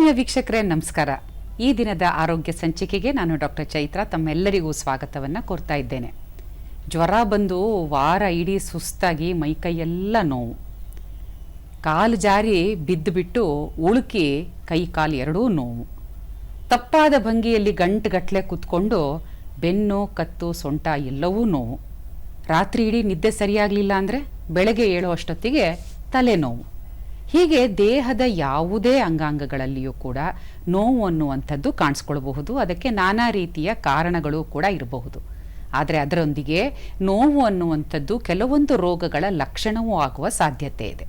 ಆತ್ಮೀಯ ವೀಕ್ಷಕರೇ, ನಮಸ್ಕಾರ. ಈ ದಿನದ ಆರೋಗ್ಯ ಸಂಚಿಕೆಗೆ ನಾನು ಡಾಕ್ಟರ್ ಚೈತ್ರ ತಮ್ಮೆಲ್ಲರಿಗೂ ಸ್ವಾಗತವನ್ನು ಕೋರ್ತಾ ಇದ್ದೇನೆ. ಜ್ವರ ಬಂದು ವಾರ ಇಡೀ ಸುಸ್ತಾಗಿ ಮೈಕೈಯೆಲ್ಲ ನೋವು. ಕಾಲು ಜಾರಿ ಬಿದ್ದುಬಿಟ್ಟು ಉಳುಕಿ ಕೈ ಕಾಲು ಎರಡೂ ನೋವು. ತಪ್ಪಾದ ಭಂಗಿಯಲ್ಲಿ ಗಂಟುಗಟ್ಟಲೆ ಕೂತ್ಕೊಂಡು ಬೆನ್ನು, ಕತ್ತು, ಸೊಂಟ ಎಲ್ಲವೂ ನೋವು. ರಾತ್ರಿ ಇಡೀ ನಿದ್ದೆ ಸರಿಯಾಗಲಿಲ್ಲ ಅಂದರೆ ಬೆಳಗ್ಗೆ ಏಳುವಷ್ಟೊತ್ತಿಗೆ ತಲೆನೋವು. ಹೀಗೆ ದೇಹದ ಯಾವುದೇ ಅಂಗಾಂಗಗಳಲ್ಲಿಯೂ ಕೂಡ ನೋವು ಅನ್ನುವಂಥದ್ದು ಕಾಣಿಸ್ಕೊಳ್ಬಹುದು. ಅದಕ್ಕೆ ನಾನಾ ರೀತಿಯ ಕಾರಣಗಳು ಕೂಡ ಇರಬಹುದು. ಆದರೆ ಅದರೊಂದಿಗೆ ನೋವು ಅನ್ನುವಂಥದ್ದು ಕೆಲವೊಂದು ರೋಗಗಳ ಲಕ್ಷಣವೂ ಆಗುವ ಸಾಧ್ಯತೆ ಇದೆ.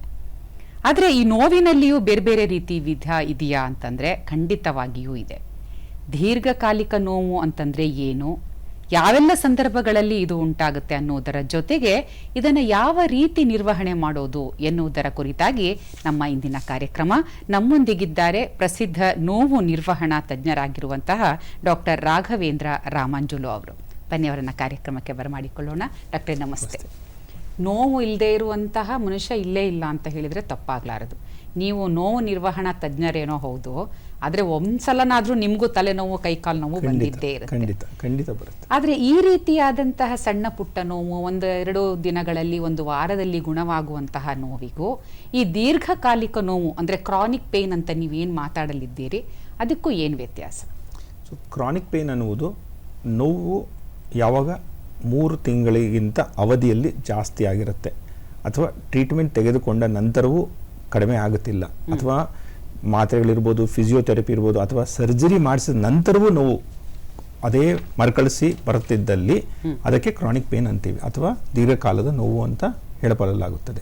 ಆದರೆ ಈ ನೋವಿನಲ್ಲಿಯೂ ಬೇರೆ ಬೇರೆ ರೀತಿ ವಿಧ ಇದೆಯಾ ಅಂತಂದರೆ ಖಂಡಿತವಾಗಿಯೂ ಇದೆ. ದೀರ್ಘಕಾಲಿಕ ನೋವು ಅಂತಂದರೆ ಏನು? ಯಾವೆಲ್ಲ ಸಂದರ್ಭಗಳಲ್ಲಿ ಇದು ಉಂಟಾಗುತ್ತೆ ಅನ್ನುವುದರ ಜೊತೆಗೆ ಇದನ್ನು ಯಾವ ರೀತಿ ನಿರ್ವಹಣೆ ಮಾಡೋದು ಎನ್ನುವುದರ ಕುರಿತಾಗಿ ನಮ್ಮ ಇಂದಿನ ಕಾರ್ಯಕ್ರಮ. ನಮ್ಮೊಂದಿಗಿದ್ದಾರೆ ಪ್ರಸಿದ್ಧ ನೋವು ನಿರ್ವಹಣಾ ತಜ್ಞರಾಗಿರುವಂತಹ ಡಾಕ್ಟರ್ ರಾಘವೇಂದ್ರ ರಾಮಾಂಜುಲು ಅವರು. ಬನ್ನಿ ಅವರನ್ನ ಕಾರ್ಯಕ್ರಮಕ್ಕೆ ಬರಮಾಡಿಕೊಳ್ಳೋಣ. ಡಾಕ್ಟರ್ ನಮಸ್ತೆ. ನೋವು ಇಲ್ಲದೆ ಇರುವಂತಹ ಮನುಷ್ಯ ಇಲ್ಲೇ ಇಲ್ಲ ಅಂತ ಹೇಳಿದರೆ ತಪ್ಪಾಗಲಾರದು. ನೀವು ನೋವು ನಿರ್ವಹಣಾ ತಜ್ಞರೇನೋ ಹೌದು ಆದರೆ ಒಂದ್ಸಲನಾದ್ರೂ ನಿಮಗೂ ತಲೆನೋವು ಕೈಕಾಲು ನೋವು ಬಂದಿದ್ದೇ ಇರುತ್ತೆ. ಖಂಡಿತ ಖಂಡಿತ ಬರುತ್ತೆ. ಆದರೆ ಈ ರೀತಿಯಾದಂತಹ ಸಣ್ಣ ಪುಟ್ಟ ನೋವು ಒಂದು ಎರಡು ದಿನಗಳಲ್ಲಿ ಒಂದು ವಾರದಲ್ಲಿ ಗುಣವಾಗುವಂತಹ ನೋವಿಗೂ ಈ ದೀರ್ಘಕಾಲಿಕ ನೋವು ಅಂದರೆ ಕ್ರಾನಿಕ್ ಪೇನ್ ಅಂತ ನೀವೇನು ಮಾತಾಡಲಿದ್ದೀರಿ ಅದಕ್ಕೂ ಏನು ವ್ಯತ್ಯಾಸ? ಸೊ ಕ್ರಾನಿಕ್ ಪೇನ್ ಅನ್ನುವುದು ನೋವು ಯಾವಾಗ ಮೂರು ತಿಂಗಳಿಗಿಂತ ಅವಧಿಯಲ್ಲಿ ಜಾಸ್ತಿ ಆಗಿರುತ್ತೆ. ಅಥವಾ ಟ್ರೀಟ್ಮೆಂಟ್ ತೆಗೆದುಕೊಂಡ ನಂತರವೂ ಕಡಿಮೆ ಆಗುತ್ತಿಲ್ಲ. ಅಥವಾ ಮಾತ್ರೆಗಳಿರ್ಬೋದು ಫಿಸಿಯೋಥೆರಪಿ ಇರ್ಬೋದು ಅಥವಾ ಸರ್ಜರಿ ಮಾಡಿಸಿದ ನಂತರವೂ ನೋವು ಅದೇ ಮರುಕಳಿಸಿ ಬರುತ್ತಿದ್ದಲ್ಲಿ ಅದಕ್ಕೆ ಕ್ರಾನಿಕ್ ಪೇನ್ ಅಂತೀವಿ ಅಥವಾ ದೀರ್ಘಕಾಲದ ನೋವು ಅಂತ ಹೇಳಬರಲಾಗುತ್ತದೆ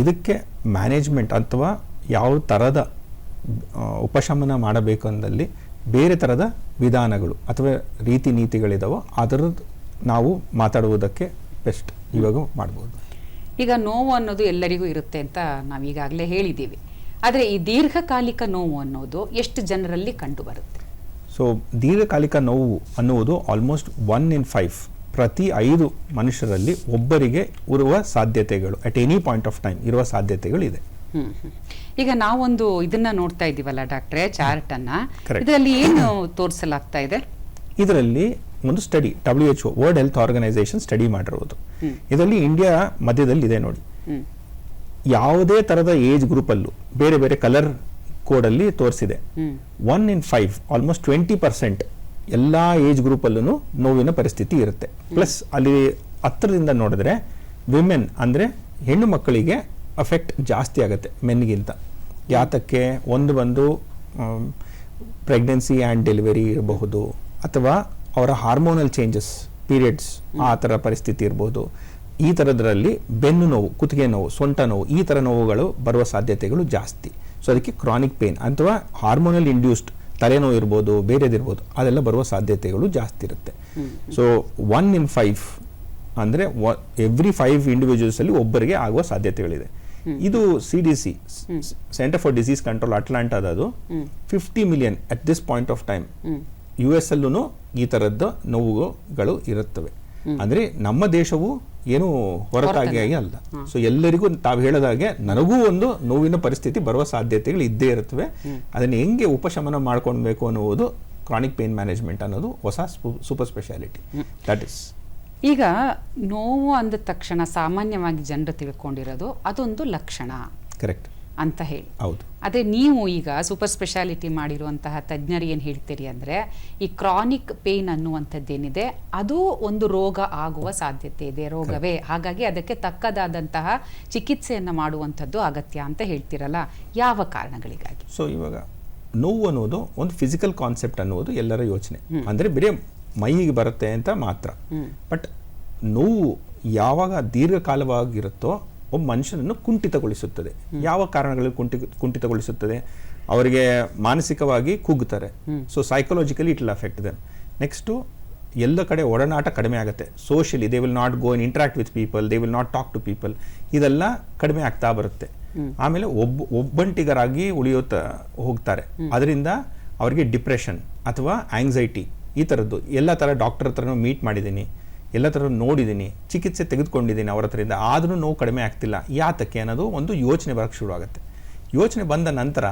ಇದಕ್ಕೆ ಮ್ಯಾನೇಜ್ಮೆಂಟ್ ಅಥವಾ ಯಾವ ಥರದ ಉಪಶಮನ ಮಾಡಬೇಕು ಅಂದಲ್ಲಿ ಬೇರೆ ಥರದ ವಿಧಾನಗಳು ಅಥವಾ ರೀತಿ ನೀತಿಗಳಿದಾವೋ ಅದರದ್ದು ನಾವು ಮಾತಾಡುವುದಕ್ಕೆ ಬೆಸ್ಟ್ ಇವಾಗ ಮಾಡ್ಬೋದು. ಈಗ ನೋವು ಅನ್ನೋದು ಎಲ್ಲರಿಗೂ ಇರುತ್ತೆ ಅಂತ ನಾವು ಈಗಾಗಲೇ ಹೇಳಿದ್ದೀವಿ. ಆದರೆ ಈ ದೀರ್ಘಕಾಲಿಕ ನೋವು ಅನ್ನೋದು ಎಷ್ಟು ಜನರಲ್ಲಿ ಕಂಡು ಬರುತ್ತೆ? ಸೊ ದೀರ್ಘಕಾಲಿಕ ನೋವು ಅನ್ನುವುದು ಆಲ್ಮೋಸ್ಟ್ ಒನ್ ಇನ್ ಫೈವ್ ಪ್ರತಿ ಐದು ಮನುಷ್ಯರಲ್ಲಿ ಒಬ್ಬರಿಗೆ ಇರುವ ಸಾಧ್ಯತೆಗಳು at any point of time ಇರುವ ಸಾಧ್ಯತೆಗಳು ಇದೆ. ಈಗ ನಾವೊಂದು ಇದನ್ನ ನೋಡ್ತಾ ಇದ್ದೀವಲ್ಲ ಡಾಕ್ಟ್ರೆ ಚಾರ್ಟ್ ಅನ್ನ. ಇದರಲ್ಲಿ ಏನು ತೋರಿಸಲಾಗ್ತಾ ಇದೆ? ಇದರಲ್ಲಿ ಒಂದು study W H world health organisation study ಮಾಡಿರುವುದು ಇದರಲ್ಲಿ ಇಂಡಿಯಾ ಮಧ್ಯದಲ್ಲಿ ಇದೆ ನೋಡಿ. ಯಾವುದೇ ಥರದ ಏಜ್ ಗ್ರೂಪಲ್ಲೂ ಬೇರೆ ಬೇರೆ ಕಲರ್ ಕೋಡಲ್ಲಿ ತೋರಿಸಿದೆ. One in five almost twenty percent ಎಲ್ಲ ಏಜ್ ಗ್ರೂಪಲ್ಲೂ ನೋವಿನ ಪರಿಸ್ಥಿತಿ ಇರುತ್ತೆ. ಪ್ಲಸ್ ಅಲ್ಲಿ ಹತ್ತಿರದಿಂದ ನೋಡಿದ್ರೆ ವಿಮೆನ್ ಅಂದರೆ ಹೆಣ್ಣು ಮಕ್ಕಳಿಗೆ ಅಫೆಕ್ಟ್ ಜಾಸ್ತಿ ಆಗುತ್ತೆ ಮೆನ್ಗಿಂತ. ಯಾತಕ್ಕೆ ಒಂದು ಬಂದು ಪ್ರೆಗ್ನೆನ್ಸಿ ಆ್ಯಂಡ್ ಡೆಲಿವರಿ ಇರಬಹುದು ಅಥವಾ ಅವರ ಹಾರ್ಮೋನಲ್ ಚೇಂಜಸ್ ಪೀರಿಯಡ್ಸ್ ಆ ಥರ ಪರಿಸ್ಥಿತಿ ಇರ್ಬೋದು. ಈ ಥರದ್ರಲ್ಲಿ ಬೆನ್ನು ನೋವು ಕುತ್ತಿಗೆ ನೋವು ಸೊಂಟ ನೋವು ಈ ಥರ ನೋವುಗಳು ಬರುವ ಸಾಧ್ಯತೆಗಳು ಜಾಸ್ತಿ. ಸೊ ಅದಕ್ಕೆ ಕ್ರಾನಿಕ್ ಪೇನ್ ಅಥವಾ ಹಾರ್ಮೋನಲ್ ಇಂಡ್ಯೂಸ್ಡ್ ತಲೆನೋವು ಇರ್ಬೋದು ಬೇರೆದಿರ್ಬೋದು ಅದೆಲ್ಲ ಬರುವ ಸಾಧ್ಯತೆಗಳು ಜಾಸ್ತಿ ಇರುತ್ತೆ. ಸೊ ಒನ್ ಇನ್ ಫೈವ್ ಅಂದರೆ ಎವ್ರಿ ಫೈವ್ ಇಂಡಿವಿಜುವಲ್ಸಲ್ಲಿ ಒಬ್ಬರಿಗೆ ಆಗುವ ಸಾಧ್ಯತೆಗಳಿದೆ. ಇದು C D C centre for disease control ಅಟ್ಲಾಂಟಾದದು fifty million at this point of time U S ಅಲ್ಲೂ ಈ ಥರದ್ದು ನೋವುಗಳು ಇರುತ್ತವೆ. ಅಂದ್ರೆ ನಮ್ಮ ದೇಶವು ಏನು ಹೊರತಾಗಿ ಆಗಿ ಅಲ್ಲ. ಸೊ ಎಲ್ಲರಿಗೂ ತಾವು ಹೇಳದಾಗೆ ನನಗೂ ಒಂದು ನೋವಿನ ಪರಿಸ್ಥಿತಿ ಬರುವ ಸಾಧ್ಯತೆಗಳು ಇದ್ದೇ ಇರುತ್ತವೆ. ಅದನ್ನು ಹೆಂಗೆ ಉಪಶಮನ ಮಾಡ್ಕೊಳ್ಬೇಕು ಅನ್ನುವುದು ಕ್ರಾನಿಕ್ ಪೇನ್ ಮ್ಯಾನೇಜ್ಮೆಂಟ್ ಅನ್ನೋದು ಹೊಸ ಸೂಪರ್ ಸ್ಪೆಷಾಲಿಟಿ ದಟ್ ಇಸ್ ಈಗ ನೋವು ಅಂದ ತಕ್ಷಣ ಸಾಮಾನ್ಯವಾಗಿ ಜನರು ತಿಳ್ಕೊಂಡಿರೋದು ಅದೊಂದು ಲಕ್ಷಣ. ಕರೆಕ್ಟ್ ಅಂತ ಹೇಳಿ. ಹೌದು. ಅದೇ ನೀವು ಈಗ ಸೂಪರ್ ಸ್ಪೆಷಾಲಿಟಿ ಮಾಡಿರುವಂತಹ ತಜ್ಞರು ಏನು ಹೇಳ್ತೀರಿ ಅಂದರೆ ಈ ಕ್ರಾನಿಕ್ ಪೇನ್ ಅನ್ನುವಂಥದ್ದೇನಿದೆ ಅದು ಒಂದು ರೋಗ ಆಗುವ ಸಾಧ್ಯತೆ ಇದೆ ರೋಗವೇ. ಹಾಗಾಗಿ ಅದಕ್ಕೆ ತಕ್ಕದಾದಂತಹ ಚಿಕಿತ್ಸೆಯನ್ನು ಮಾಡುವಂಥದ್ದು ಅಗತ್ಯ ಅಂತ ಹೇಳ್ತೀರಲ್ಲ ಯಾವ ಕಾರಣಗಳಿಗಾಗಿ? ಸೊ ಇವಾಗ ನೋವು ಅನ್ನೋದು ಒಂದು ಫಿಸಿಕಲ್ ಕಾನ್ಸೆಪ್ಟ್ ಅನ್ನೋದು ಎಲ್ಲರ ಯೋಚನೆ. ಅಂದರೆ ಬರೀ ಮೈಗೆ ಬರುತ್ತೆ ಅಂತ ಮಾತ್ರ. ಬಟ್ ನೋವು ಯಾವಾಗ ದೀರ್ಘಕಾಲವಾಗಿರುತ್ತೋ ಒಬ್ಬ ಮನುಷ್ಯನನ್ನು ಕುಂಠಿತಗೊಳಿಸುತ್ತದೆ. ಯಾವ ಕಾರಣಗಳಲ್ಲಿ ಕುಂಠಿ ಕುಂಠಿತಗೊಳಿಸುತ್ತದೆ? ಅವರಿಗೆ ಮಾನಸಿಕವಾಗಿ ಕುಗ್ಗುತ್ತಾರೆ so psychologically it will affect then next ಎಲ್ಲ ಕಡೆ ಒಡನಾಟ ಕಡಿಮೆ ಆಗುತ್ತೆ. Socially they will not go in interact with people they will not talk to people ಇದೆಲ್ಲ ಕಡಿಮೆ ಆಗ್ತಾ ಬರುತ್ತೆ. ಆಮೇಲೆ ಒಬ್ಬ ಒಬ್ಬಂಟಿಗರಾಗಿ ಉಳಿಯೋತ ಹೋಗ್ತಾರೆ. ಅದರಿಂದ ಅವರಿಗೆ ಡಿಪ್ರೆಷನ್ ಅಥವಾ ಆಂಗ್ಸೈಟಿ ಈ ಥರದ್ದು ಎಲ್ಲ ಥರ ಡಾಕ್ಟರ್ ಹತ್ರನೂ ಮೀಟ್ ಮಾಡಿದ್ದೀನಿ. ಎಲ್ಲ ಥರ ನೋಡಿದ್ದೀನಿ ಚಿಕಿತ್ಸೆ ತೆಗೆದುಕೊಂಡಿದ್ದೀನಿ ಅವ್ರ ಹತ್ರದಿಂದ ಆದರೂ ನೋವು ಕಡಿಮೆ ಆಗ್ತಿಲ್ಲ. ಯಾತಕ್ಕೆ ಅನ್ನೋದು ಒಂದು ಯೋಚನೆ ಬರೋಕ್ಕೆ ಶುರು ಆಗುತ್ತೆ ಯೋಚನೆ ಬಂದ ನಂತರ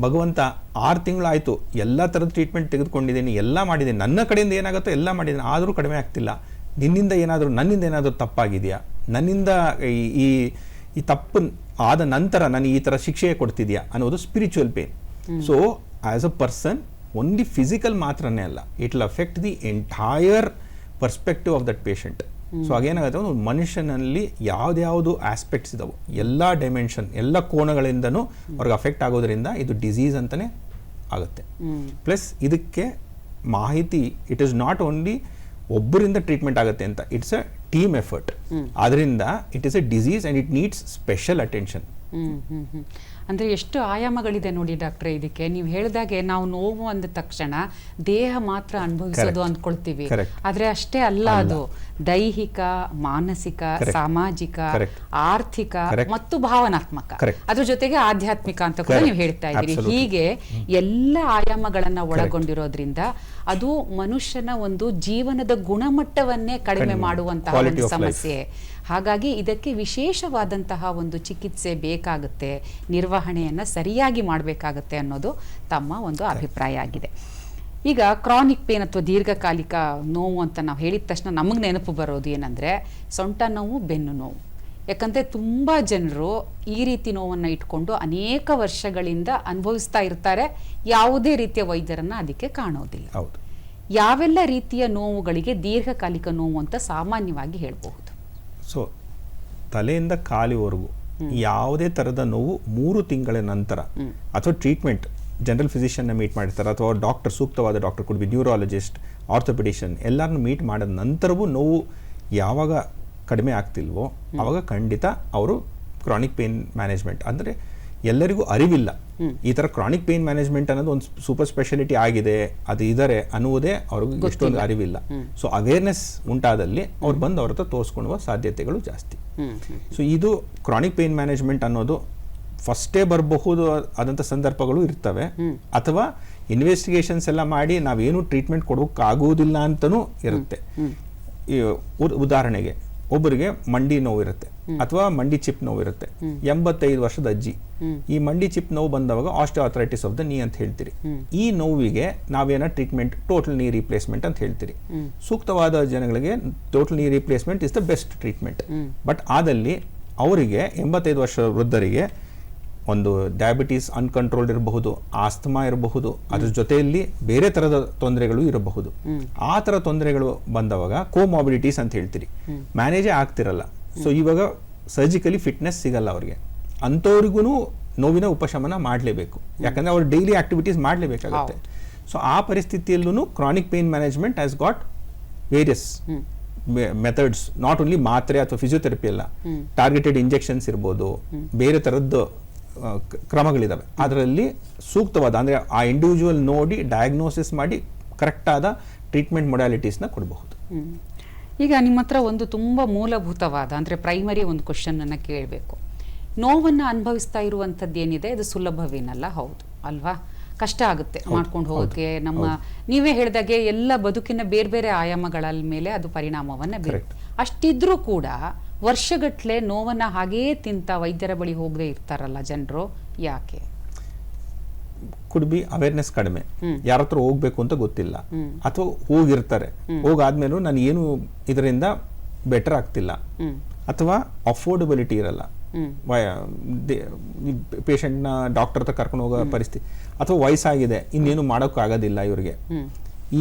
ಭಗವಂತ ಆರು ತಿಂಗಳಾಯಿತು ಎಲ್ಲ ಥರದ ಟ್ರೀಟ್ಮೆಂಟ್ ತೆಗೆದುಕೊಂಡಿದ್ದೀನಿ ಎಲ್ಲ ಮಾಡಿದ್ದೀನಿ. ನನ್ನ ಕಡೆಯಿಂದ ಏನಾಗುತ್ತೋ ಎಲ್ಲ ಮಾಡಿದ್ದೀನಿ ಆದರೂ ಕಡಿಮೆ ಆಗ್ತಿಲ್ಲ. ನಿನ್ನಿಂದ ಏನಾದರೂ ನನ್ನಿಂದ ಏನಾದರೂ ತಪ್ಪಾಗಿದೆಯಾ? ನನ್ನಿಂದ ಈ- ಈ ತಪ್ಪು ಆದ ನಂತರ ನಾನು ಈ ಥರ ಶಿಕ್ಷೆ ಕೊಡ್ತಿದ್ಯಾ ಅನ್ನೋದು spiritual pain so as a person only physical ಮಾತ್ರನೇ ಅಲ್ಲ it will affect the entire perspective of that patient so ಆಗೇನಾಗುತ್ತೆ ಒಂದು ಮನುಷ್ಯನಲ್ಲಿ ಯಾವ್ದ್ಯಾವುದು ಆಸ್ಪೆಕ್ಟ್ಸ್ ಇದಾವೆ. ಎಲ್ಲ ಡೈಮೆನ್ಷನ್ ಎಲ್ಲ ಕೋಣಗಳಿಂದನೂ ಅವ್ರಿಗೆ ಅಫೆಕ್ಟ್ ಆಗೋದ್ರಿಂದ ಇದು ಡಿಸೀಸ್ ಅಂತಲೇ ಆಗುತ್ತೆ. ಪ್ಲಸ್ ಇದಕ್ಕೆ ಮಾಹಿತಿ ಇಟ್ ಇಸ್ ನಾಟ್ ಓನ್ಲಿ ಒಬ್ಬರಿಂದ ಟ್ರೀಟ್ಮೆಂಟ್ ಆಗುತ್ತೆ ಅಂತ ಇಟ್ಸ್ ಅ ಟೀಮ್ ಎಫರ್ಟ್ ಅದರಿಂದ it is a disease and it needs special attention ಅಂದ್ರೆ ಎಷ್ಟು ಆಯಾಮಗಳಿದೆ ನೋಡಿ ಡಾಕ್ಟ್ರೆ ಇದಕ್ಕೆ. ನೀವು ಹೇಳಿದಾಗೆ ನಾವು ನೋವು ಅಂದ ತಕ್ಷಣ ದೇಹ ಮಾತ್ರ ಅನುಭವಿಸೋದು. ಅಂದ್ಕೊಳ್ತೀವಿ. ಆದರೆ ಅಷ್ಟೇ ಅಲ್ಲ ಅದು. ದೈಹಿಕ ಮಾನಸಿಕ ಸಾಮಾಜಿಕ ಆರ್ಥಿಕ ಮತ್ತು ಭಾವನಾತ್ಮಕ. ಅದ್ರ ಜೊತೆಗೆ ಆಧ್ಯಾತ್ಮಿಕ ಅಂತ ಕೂಡ ನೀವು ಹೇಳ್ತಾ ಇದ್ದೀರಿ. ಹೀಗೆ ಎಲ್ಲ ಆಯಾಮಗಳನ್ನ ಒಳಗೊಂಡಿರೋದ್ರಿಂದ ಅದು ಮನುಷ್ಯನ ಒಂದು ಜೀವನದ ಗುಣಮಟ್ಟವನ್ನೇ ಕಡಿಮೆ ಮಾಡುವಂತಹ ಒಂದು ಸಮಸ್ಯೆ. ಹಾಗಾಗಿ ಇದಕ್ಕೆ ವಿಶೇಷವಾದಂತಹ ಒಂದು ಚಿಕಿತ್ಸೆ ಬೇಕಾಗುತ್ತೆ ನಿರ್ವಹಣೆಯನ್ನು ಸರಿಯಾಗಿ ಮಾಡಬೇಕಾಗುತ್ತೆ ಅನ್ನೋದು ತಮ್ಮ ಒಂದು ಅಭಿಪ್ರಾಯ ಆಗಿದೆ. ಈಗ ಕ್ರಾನಿಕ್ ಪೇನ್ ಅಥವಾ ದೀರ್ಘಕಾಲಿಕ ನೋವು ಅಂತ ನಾವು ಹೇಳಿದ ತಕ್ಷಣ ನಮಗೆ ನೆನಪು ಬರೋದು ಏನಂದರೆ ಸೊಂಟ ನೋವು ಬೆನ್ನು ನೋವು. ಯಾಕಂದರೆ ತುಂಬ ಜನರು ಈ ರೀತಿ ನೋವನ್ನು ಇಟ್ಕೊಂಡು ಅನೇಕ ವರ್ಷಗಳಿಂದ ಅನುಭವಿಸ್ತಾ ಇರ್ತಾರೆ ಯಾವುದೇ ರೀತಿಯ ವೈದ್ಯರನ್ನು ಅದಕ್ಕೆ ಕಾಣೋದಿಲ್ಲ. ಹೌದು. ಯಾವೆಲ್ಲ ರೀತಿಯ ನೋವುಗಳಿಗೆ ದೀರ್ಘಕಾಲಿಕ ನೋವು ಅಂತ ಸಾಮಾನ್ಯವಾಗಿ ಹೇಳಬಹುದು. ಸೊ ತಲೆಯಿಂದ ಕಾಲಿವರೆಗೂ ಯಾವುದೇ ಥರದ ನೋವು ಮೂರು ತಿಂಗಳ ನಂತರ ಅಥವಾ ಟ್ರೀಟ್ಮೆಂಟ್ ಜನರಲ್ ಫಿಸಿಷಿಯನ್ನ ಮೀಟ್ ಮಾಡಿರ್ತಾರೆ ಅಥವಾ ಡಾಕ್ಟರ್ ಸೂಕ್ತವಾದ doctor could be neurologist orthopaedician ಎಲ್ಲರನ್ನು ಮೀಟ್ ಮಾಡಿದ ನಂತರವೂ ನೋವು ಯಾವಾಗ ಕಡಿಮೆ ಆಗ್ತಿಲ್ವೋ ಅವಾಗ ಖಂಡಿತ ಅವರು ಕ್ರಾನಿಕ್ ಪೇನ್ ಮ್ಯಾನೇಜ್ಮೆಂಟ್ ಅಂದರೆ ಎಲ್ಲರಿಗೂ ಅರಿವಿಲ್ಲ. ಈ ಥರ ಕ್ರಾನಿಕ್ ಪೇನ್ ಮ್ಯಾನೇಜ್ಮೆಂಟ್ ಅನ್ನೋದು ಒಂದು ಸೂಪರ್ ಸ್ಪೆಷಾಲಿಟಿ ಆಗಿದೆ ಅದು ಇದ್ದಾರೆ ಅನ್ನುವುದೇ ಅವ್ರಿಗೆ ಎಷ್ಟೊಂದು ಅರಿವಿಲ್ಲ. ಸೊ ಅವೇರ್ನೆಸ್ ಉಂಟಾದಲ್ಲಿ ಅವ್ರು ಬಂದು ಅವ್ರ ಹತ್ರ ತೋರಿಸ್ಕೊಳ್ಳುವ ಸಾಧ್ಯತೆಗಳು ಜಾಸ್ತಿ. ಸೊ ಇದು ಕ್ರಾನಿಕ್ ಪೇನ್ ಮ್ಯಾನೇಜ್ಮೆಂಟ್ ಅನ್ನೋದು ಫಸ್ಟೇ ಬರಬಹುದು ಆದಂಥ ಸಂದರ್ಭಗಳು ಇರ್ತವೆ. ಅಥವಾ ಇನ್ವೆಸ್ಟಿಗೇಷನ್ಸ್ ಎಲ್ಲ ಮಾಡಿ ನಾವೇನು ಟ್ರೀಟ್ಮೆಂಟ್ ಕೊಡೋಕ್ಕಾಗುವುದಿಲ್ಲ ಅಂತಲೂ ಇರುತ್ತೆ. ಈ ಉದಾಹರಣೆಗೆ ಒಬ್ಬರಿಗೆ ಮಂಡಿ ನೋವು ಇರುತ್ತೆ. ಅಥವಾ ಮಂಡಿ ಚಿಪ್ ನೋವು ಇರುತ್ತೆ. ಎಂಬತ್ತೈದು ವರ್ಷದ ಅಜ್ಜಿ. ಈ ಮಂಡಿ ಚಿಪ್ ನೋವು ಬಂದವಾಗ ಆಸ್ಟಿಯೋಆಥರೈಟಿಸ್ ಆಫ್ ದ ನೀ ಅಂತ ಹೇಳ್ತೀರಿ. ಈ ನೋವಿಗೆ ನಾವೇನ ಟ್ರೀಟ್ಮೆಂಟ್ ಟೋಟಲ್ ನೀ ರಿಪ್ಲೇಸ್ಮೆಂಟ್ ಅಂತ ಹೇಳ್ತೀರಿ. ಸೂಕ್ತವಾದ ಜನಗಳಿಗೆ total knee replacement is the best treatment but ಆದಲ್ಲಿ ಅವರಿಗೆ ಎಂಬತ್ತೈದು ವರ್ಷ ವೃದ್ಧರಿಗೆ ಒಂದು ಡಯಾಬಿಟೀಸ್ ಅನ್ಕಂಟ್ರೋಲ್ಡ್ ಇರಬಹುದು ಆಸ್ತಮಾ ಇರಬಹುದು ಅದ್ರ ಜೊತೆಯಲ್ಲಿ ಬೇರೆ ತರದ ತೊಂದರೆಗಳು ಇರಬಹುದು. ಆ ತರ ತೊಂದರೆಗಳು ಬಂದವಾಗ ಕೋಮಾಬಿಲಿಟೀಸ್ ಅಂತ ಹೇಳ್ತೀರಿ. ಮ್ಯಾನೇಜೇ ಆಗ್ತಿರಲ್ಲ. ಸೊ ಇವಾಗ ಸರ್ಜಿಕಲಿ ಫಿಟ್ನೆಸ್ ಸಿಗಲ್ಲ ಅವ್ರಿಗೆ. ಅಂಥವ್ರಿಗೂ ನೋವಿನ ಉಪಶಮನ ಮಾಡಲೇಬೇಕು. ಯಾಕಂದ್ರೆ ಅವ್ರು ಡೈಲಿ ಆ್ಯಕ್ಟಿವಿಟೀಸ್ ಮಾಡಲೇಬೇಕಾಗುತ್ತೆ. ಸೊ ಆ ಪರಿಸ್ಥಿತಿಯಲ್ಲೂ chronic pain management has got various methods not only ಮಾತ್ರೆ ಅಥವಾ ಫಿಸಿಯೋಥೆರಪಿ ಅಲ್ಲ. ಟಾರ್ಗೆಟೆಡ್ ಇಂಜೆಕ್ಷನ್ಸ್ ಇರ್ಬೋದು. ಬೇರೆ ಥರದ್ದು ಕ್ರಮಗಳಿದ್ದಾವೆ ಅದರಲ್ಲಿ ಸೂಕ್ತವಾದ ಅಂದರೆ ಆ ಇಂಡಿವಿಜುವಲ್ ನೋಡಿ ಡಯಾಗ್ನೋಸಿಸ್ ಮಾಡಿ ಕರೆಕ್ಟಾದ ಟ್ರೀಟ್ಮೆಂಟ್ ಮೊಡ್ಯಾಲಿಟೀಸ್ನ ಕೊಡಬಹುದು. ಈಗ ನಿಮ್ಮ ಹತ್ರ ಒಂದು ತುಂಬ ಮೂಲಭೂತವಾದ ಅಂದರೆ ಪ್ರೈಮರಿ ಒಂದು ಕ್ವಶನ್ ಅನ್ನ ಕೇಳಬೇಕು. ನೋವನ್ನು ಅನುಭವಿಸ್ತಾ ಇರುವಂಥದ್ದು ಏನಿದೆ? ಅದು ಸುಲಭವೇನಲ್ಲ? ಹೌದು. ಅಲ್ವಾ? ಕಷ್ಟ ಆಗುತ್ತೆ ಮಾಡ್ಕೊಂಡು ಹೋಗೋಕ್ಕೆ ನಮ್ಮ ನೀವೇ ಹೇಳಿದಾಗೆ ಎಲ್ಲ ಬದುಕಿನ ಬೇರೆ ಬೇರೆ ಆಯಾಮಗಳ ಮೇಲೆ ಅದು ಪರಿಣಾಮವನ್ನ ಬೀರುತ್ತೆ. ಅಷ್ಟಿದ್ರೂ ಕೂಡ ವರ್ಷಗಟ್ಟಲೆ ನೋವನ್ನು ಹಾಗೇ ತಿಂತ ವೈದ್ಯರ ಬಳಿ ಹೋಗದೆ ಇರ್ತಾರಲ್ಲ ಜನರು? ಯಾಕೆ? ಕುಡ್ ಬಿ ಅವೇರ್ನೆಸ್ ಕಡಿಮೆ. ಯಾರ ಹತ್ರ ಹೋಗ್ಬೇಕು ಅಂತ ಗೊತ್ತಿಲ್ಲ. ಅಥವಾ ಹೋಗಿರ್ತಾರೆ. ಹೋಗಾದ್ಮೇಲೂ ನಾನು ಏನು ಇದರಿಂದ ಬೆಟರ್ ಆಗ್ತಿಲ್ಲ. ಅಥವಾ ಅಫೋರ್ಡಬಿಲಿಟಿ ಇರಲ್ಲ. ಪೇಷಂಟ್ನ ಡಾಕ್ಟರ್ ಹತ್ರ ಕರ್ಕೊಂಡು ಹೋಗೋ ಪರಿಸ್ಥಿತಿ ಅಥವಾ ವಯಸ್ಸಾಗಿದೆ ಇನ್ನೇನು ಮಾಡೋಕ್ಕಾಗೋದಿಲ್ಲ ಇವ್ರಿಗೆ.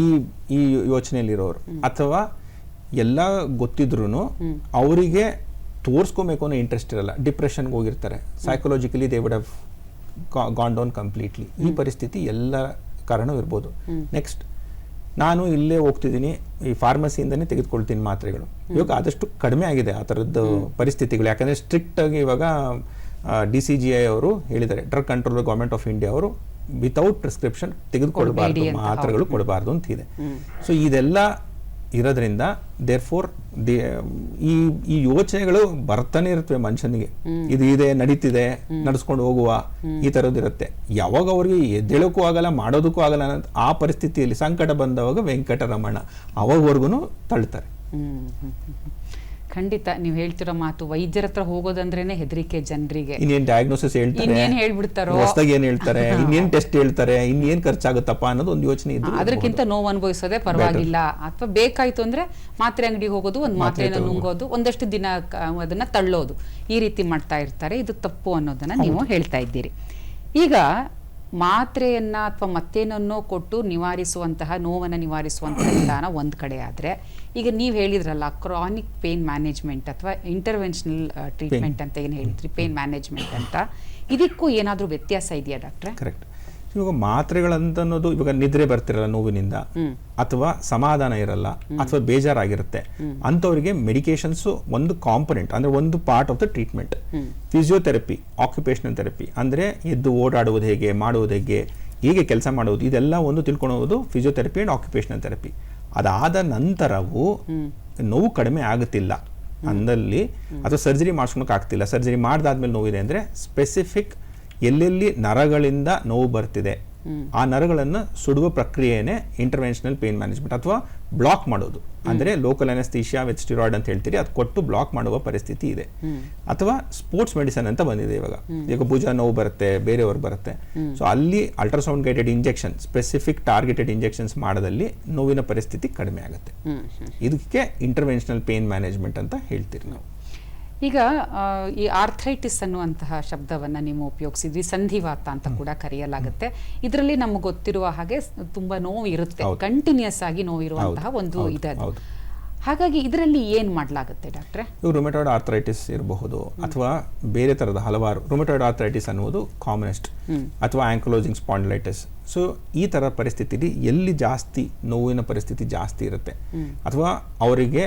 ಈ ಈ ಯೋಚನೆಯಲ್ಲಿರೋರು. ಅಥವಾ ಎಲ್ಲ ಗೊತ್ತಿದ್ರು ಅವರಿಗೆ ತೋರಿಸ್ಕೊಬೇಕು ಅನ್ನೋ ಇಂಟ್ರೆಸ್ಟ್ ಇರಲ್ಲ. ಡಿಪ್ರೆಷನ್ಗೆ ಹೋಗಿರ್ತಾರೆ. Psychologically they would have gone down completely ಈ ಪರಿಸ್ಥಿತಿ ಎಲ್ಲ ಕಾರಣವಿರ್ಬೋದು ನೆಕ್ಸ್ಟ್ ನಾನು ಇಲ್ಲೇ ಹೋಗ್ತಿದ್ದೀನಿ ಈ ಫಾರ್ಮಸಿಯಿಂದನೇ ತೆಗೆದುಕೊಳ್ತೀನಿ ಮಾತ್ರೆಗಳು. ಇವಾಗ ಆದಷ್ಟು ಕಡಿಮೆ ಆಗಿದೆ ಆ ಥರದ್ದು ಪರಿಸ್ಥಿತಿಗಳು. ಯಾಕಂದರೆ ಸ್ಟ್ರಿಕ್ಟಾಗಿ ಇವಾಗ ಡಿ ಸಿ ಜಿ ಐ ಅವರು ಹೇಳಿದ್ದಾರೆ drug control government of India ಅವರು ವಿತೌಟ್ ಪ್ರಿಸ್ಕ್ರಿಪ್ಷನ್ ತೆಗೆದುಕೊಳ್ಬಾರ್ದು ಮಾತ್ರೆಗಳು ಕೊಡಬಾರ್ದು ಅಂತ ಇದೆ. ಸೊ ಇದೆಲ್ಲ ಇರೋದ್ರಿಂದ ದೇರ್ ಫೋರ್ ಈ ಈ ಯೋಚನೆಗಳು ಬರ್ತಾನೆ ಇರುತ್ತವೆ ಮನುಷ್ಯನಿಗೆ. ಇದು ಇದೆ ನಡೀತಿದೆ ನಡೆಸ್ಕೊಂಡು ಹೋಗುವ ಈ ಥರದ್ದಿರುತ್ತೆ ಯಾವಾಗ ಅವ್ರಿಗೆ ಎದ್ದೇಳೋಕ್ಕೂ ಆಗಲ್ಲ ಮಾಡೋದಕ್ಕೂ ಆಗಲ್ಲ ಅನ್ನೋ ಆ ಪರಿಸ್ಥಿತಿಯಲ್ಲಿ ಸಂಕಟ ಬಂದವಾಗ ವೆಂಕಟರಮಣ ಅವಾಗವರೆಗೂ ತಳ್ತಾರೆ. ಖಂಡಿತ ನೀವು ಹೇಳ್ತಿರೋ ಮಾತು ವೈದ್ಯರ ಹತ್ರ ಹೋಗೋದಂದ್ರೇನೆ ಹೆದರಿಕೆ ಜನರಿಗೆ. ಇನ್ನೇನ್ ಡಯಾಗ್ನೋಸಿಸ್ ಹೇಳ್ತಾರೆ? ಇನ್ನೇನ್ ಹೇಳ್ಬಿಡ್ತಾರೋ? ಹೊಸದಾಗಿ ಏನ್ ಹೇಳ್ತಾರೆ? ಇನ್ನೇನ್ ಟೆಸ್ಟ್ ಹೇಳ್ತಾರೆ? ಇನ್ನೇನ್ ಖರ್ಚಾಗುತ್ತಪ್ಪ ಅನ್ನೋದು ಒಂದು ಯೋಚನೆ ಇದ್ದು ಅದಕ್ಕಿಂತ ನೋವು ಅನುಭವಿಸೋದೇ ಪರವಾಗಿಲ್ಲ. ಅಥವಾ ಬೇಕಾಯ್ತು ಅಂದ್ರೆ ಮಾತ್ರೆ ಅಂಗಡಿಗೆ ಹೋಗೋದು ಒಂದು ಮಾತ್ರೆನ ನುಂಗೋದು ಒಂದಷ್ಟು ದಿನ ಅದನ್ನ ತಳ್ಳೋದು. ಈ ರೀತಿ ಮಾಡ್ತಾ ಇರ್ತಾರೆ. ಇದು ತಪ್ಪು ಅನ್ನೋದನ್ನ ನೀವು ಹೇಳ್ತಾ ಇದ್ದೀರಿ. ಈಗ ಮಾತ್ರೆಯನ್ನ ಅಥವಾ ಮತ್ತೇನನ್ನೋ ಕೊಟ್ಟು ನಿವಾರಿಸುವಂತಹ ನೋವನ್ನು ನಿವಾರಿಸುವಂತಹ ವಿಧಾನ ಒಂದು ಕಡೆ ಆದ್ರೆ ಈಗ ನೀವು ಹೇಳಿದ್ರಲ್ಲ ಕ್ರಾನಿಕ್ ಪೇನ್ ಮ್ಯಾನೇಜ್ಮೆಂಟ್ ಅಥವಾ ಇಂಟರ್ವೆನ್ಷನಲ್ ಟ್ರೀಟ್ಮೆಂಟ್ ಅಂತ ಏನು ಹೇಳಿದ್ರಿ? ಪೇನ್ ಮ್ಯಾನೇಜ್ಮೆಂಟ್ ಅಂತ. ಇದಕ್ಕೂ ಏನಾದರೂ ವ್ಯತ್ಯಾಸ ಇದೆಯಾ ಡಾಕ್ಟ್ರೆ ಕರೆಕ್ಟ್ ಇವಾಗ ಮಾತ್ರೆಗಳಂತ ಅನ್ನೋದು ಇವಾಗ ನಿದ್ರೆ ಬರ್ತಿರಲ್ಲ ನೋವಿನಿಂದ. ಅಥವಾ ಸಮಾಧಾನ ಇರಲ್ಲ ಅಥವಾ ಬೇಜಾರಾಗಿರುತ್ತೆ. ಅಂಥವ್ರಿಗೆ ಮೆಡಿಕೇಶನ್ಸ್ ಒಂದು ಕಾಂಪೊನೆಂಟ್ ಅಂದ್ರೆ ಒಂದು part of the treatment. Physiotherapy occupational therapy ಅಂದ್ರೆ ಎದ್ದು ಓಡಾಡುವುದು ಹೇಗೆ ಮಾಡುವುದು ಹೇಗೆ ಹೇಗೆ ಕೆಲಸ ಮಾಡುವುದು ಇದೆಲ್ಲ ಒಂದು ತಿಳ್ಕೊಳ್ಳೋದು ಫಿಸಿಯೋಥೆರಪಿ ಅಂಡ್ ಆಕ್ಯುಪೇಷನಲ್ ಥೆರಪಿ. ಅದಾದ ನಂತರವೂ ನೋವು ಕಡಿಮೆ ಆಗುತ್ತಿಲ್ಲ. ಅಂದಲ್ಲಿ ಅಥವಾ ಸರ್ಜರಿ ಮಾಡಿಸ್ಕೊಳಕ್ ಆಗ್ತಿಲ್ಲ ಸರ್ಜರಿ ಮಾಡಿದಾದ್ಮೇಲೆ ನೋವಿದೆ ಅಂದ್ರೆ ಸ್ಪೆಸಿಫಿಕ್ ಎಲ್ಲೆಲ್ಲಿ ನರಗಳಿಂದ ನೋವು ಬರ್ತಿದೆ ಆ ನರಗಳನ್ನು ಸುಡುವ ಪ್ರಕ್ರಿಯೆನೇ ಇಂಟರ್ವೆನ್ಷನಲ್ ಪೇನ್ ಮ್ಯಾನೇಜ್ಮೆಂಟ್ ಅಥವಾ ಬ್ಲಾಕ್ ಮಾಡೋದು. ಅಂದ್ರೆ ಲೋಕಲ್ ಅನೆಸ್ಥೀಶಿಯಾ ವಿತ್ ಸ್ಟಿರಾಯ್ಡ್ ಅಂತ ಹೇಳ್ತೀರಿ ಅದು ಕೊಟ್ಟು ಬ್ಲಾಕ್ ಮಾಡುವ ಪರಿಸ್ಥಿತಿ ಇದೆ. ಅಥವಾ ಸ್ಪೋರ್ಟ್ಸ್ ಮೆಡಿಸನ್ ಅಂತ ಬಂದಿದೆ ಇವಾಗ. ಈಗ ಭುಜ ನೋವು ಬರುತ್ತೆ ಬೇರೆಯವರು ಬರುತ್ತೆ. ಸೊ ಅಲ್ಲಿ ultrasound guided injection specific targeted injections ಮಾಡೋದಲ್ಲಿ ನೋವಿನ ಪರಿಸ್ಥಿತಿ ಕಡಿಮೆ ಆಗುತ್ತೆ. ಇದಕ್ಕೆ ಇಂಟರ್ವೆನ್ಷನಲ್ ಪೇನ್ ಮ್ಯಾನೇಜ್ಮೆಂಟ್ ಅಂತ ಹೇಳ್ತೀರಿ ನಾವು. ಈಗ ಈ ಆರ್ಥ್ರೈಟಿಸ್ ಅನ್ನುವಂತಹ ಶಬ್ದವನ್ನು ನೀವು ಉಪಯೋಗಿಸಿದ್ವಿ ಸಂಧಿವಾತ ಅಂತ ಕೂಡ ಕರೆಯಲಾಗುತ್ತೆ. ಇದರಲ್ಲಿ ನಮಗೆ ಗೊತ್ತಿರುವ ಹಾಗೆ ತುಂಬಾ ನೋವು ಇರುತ್ತೆ ಕಂಟಿನ್ಯೂಸ್ ಆಗಿ ನೋವಿರುವಂತಹ ಒಂದು ಇದು ಹಾಗಾಗಿ ಇದರಲ್ಲಿ ಏನು ಮಾಡಲಾಗುತ್ತೆ ಡಾಕ್ಟ್ರೆ? ರುಮೆಟಾಯ್ಡ್ ಆರ್ಥರೈಟಿಸ್ ಇರಬಹುದು ಅಥವಾ ಬೇರೆ ತರದ ಹಲವಾರು ರುಮೆಟಾಯ್ಡ್ ಆರ್ಥ್ರೈಟಿಸ್ ಅನ್ನುವುದು ಕಾಮನೆಸ್ಟ್ ಅಥವಾ ಆಂಕ್ಲೋಸಿಂಗ್ ಸ್ಪಾಂಡಲೈಟಿಸ್ ಸೊ ಈ ತರ ಪರಿಸ್ಥಿತಿಲಿ ಎಲ್ಲಿ ಜಾಸ್ತಿ ನೋವಿನ ಪರಿಸ್ಥಿತಿ ಜಾಸ್ತಿ ಇರುತ್ತೆ ಅಥವಾ ಅವರಿಗೆ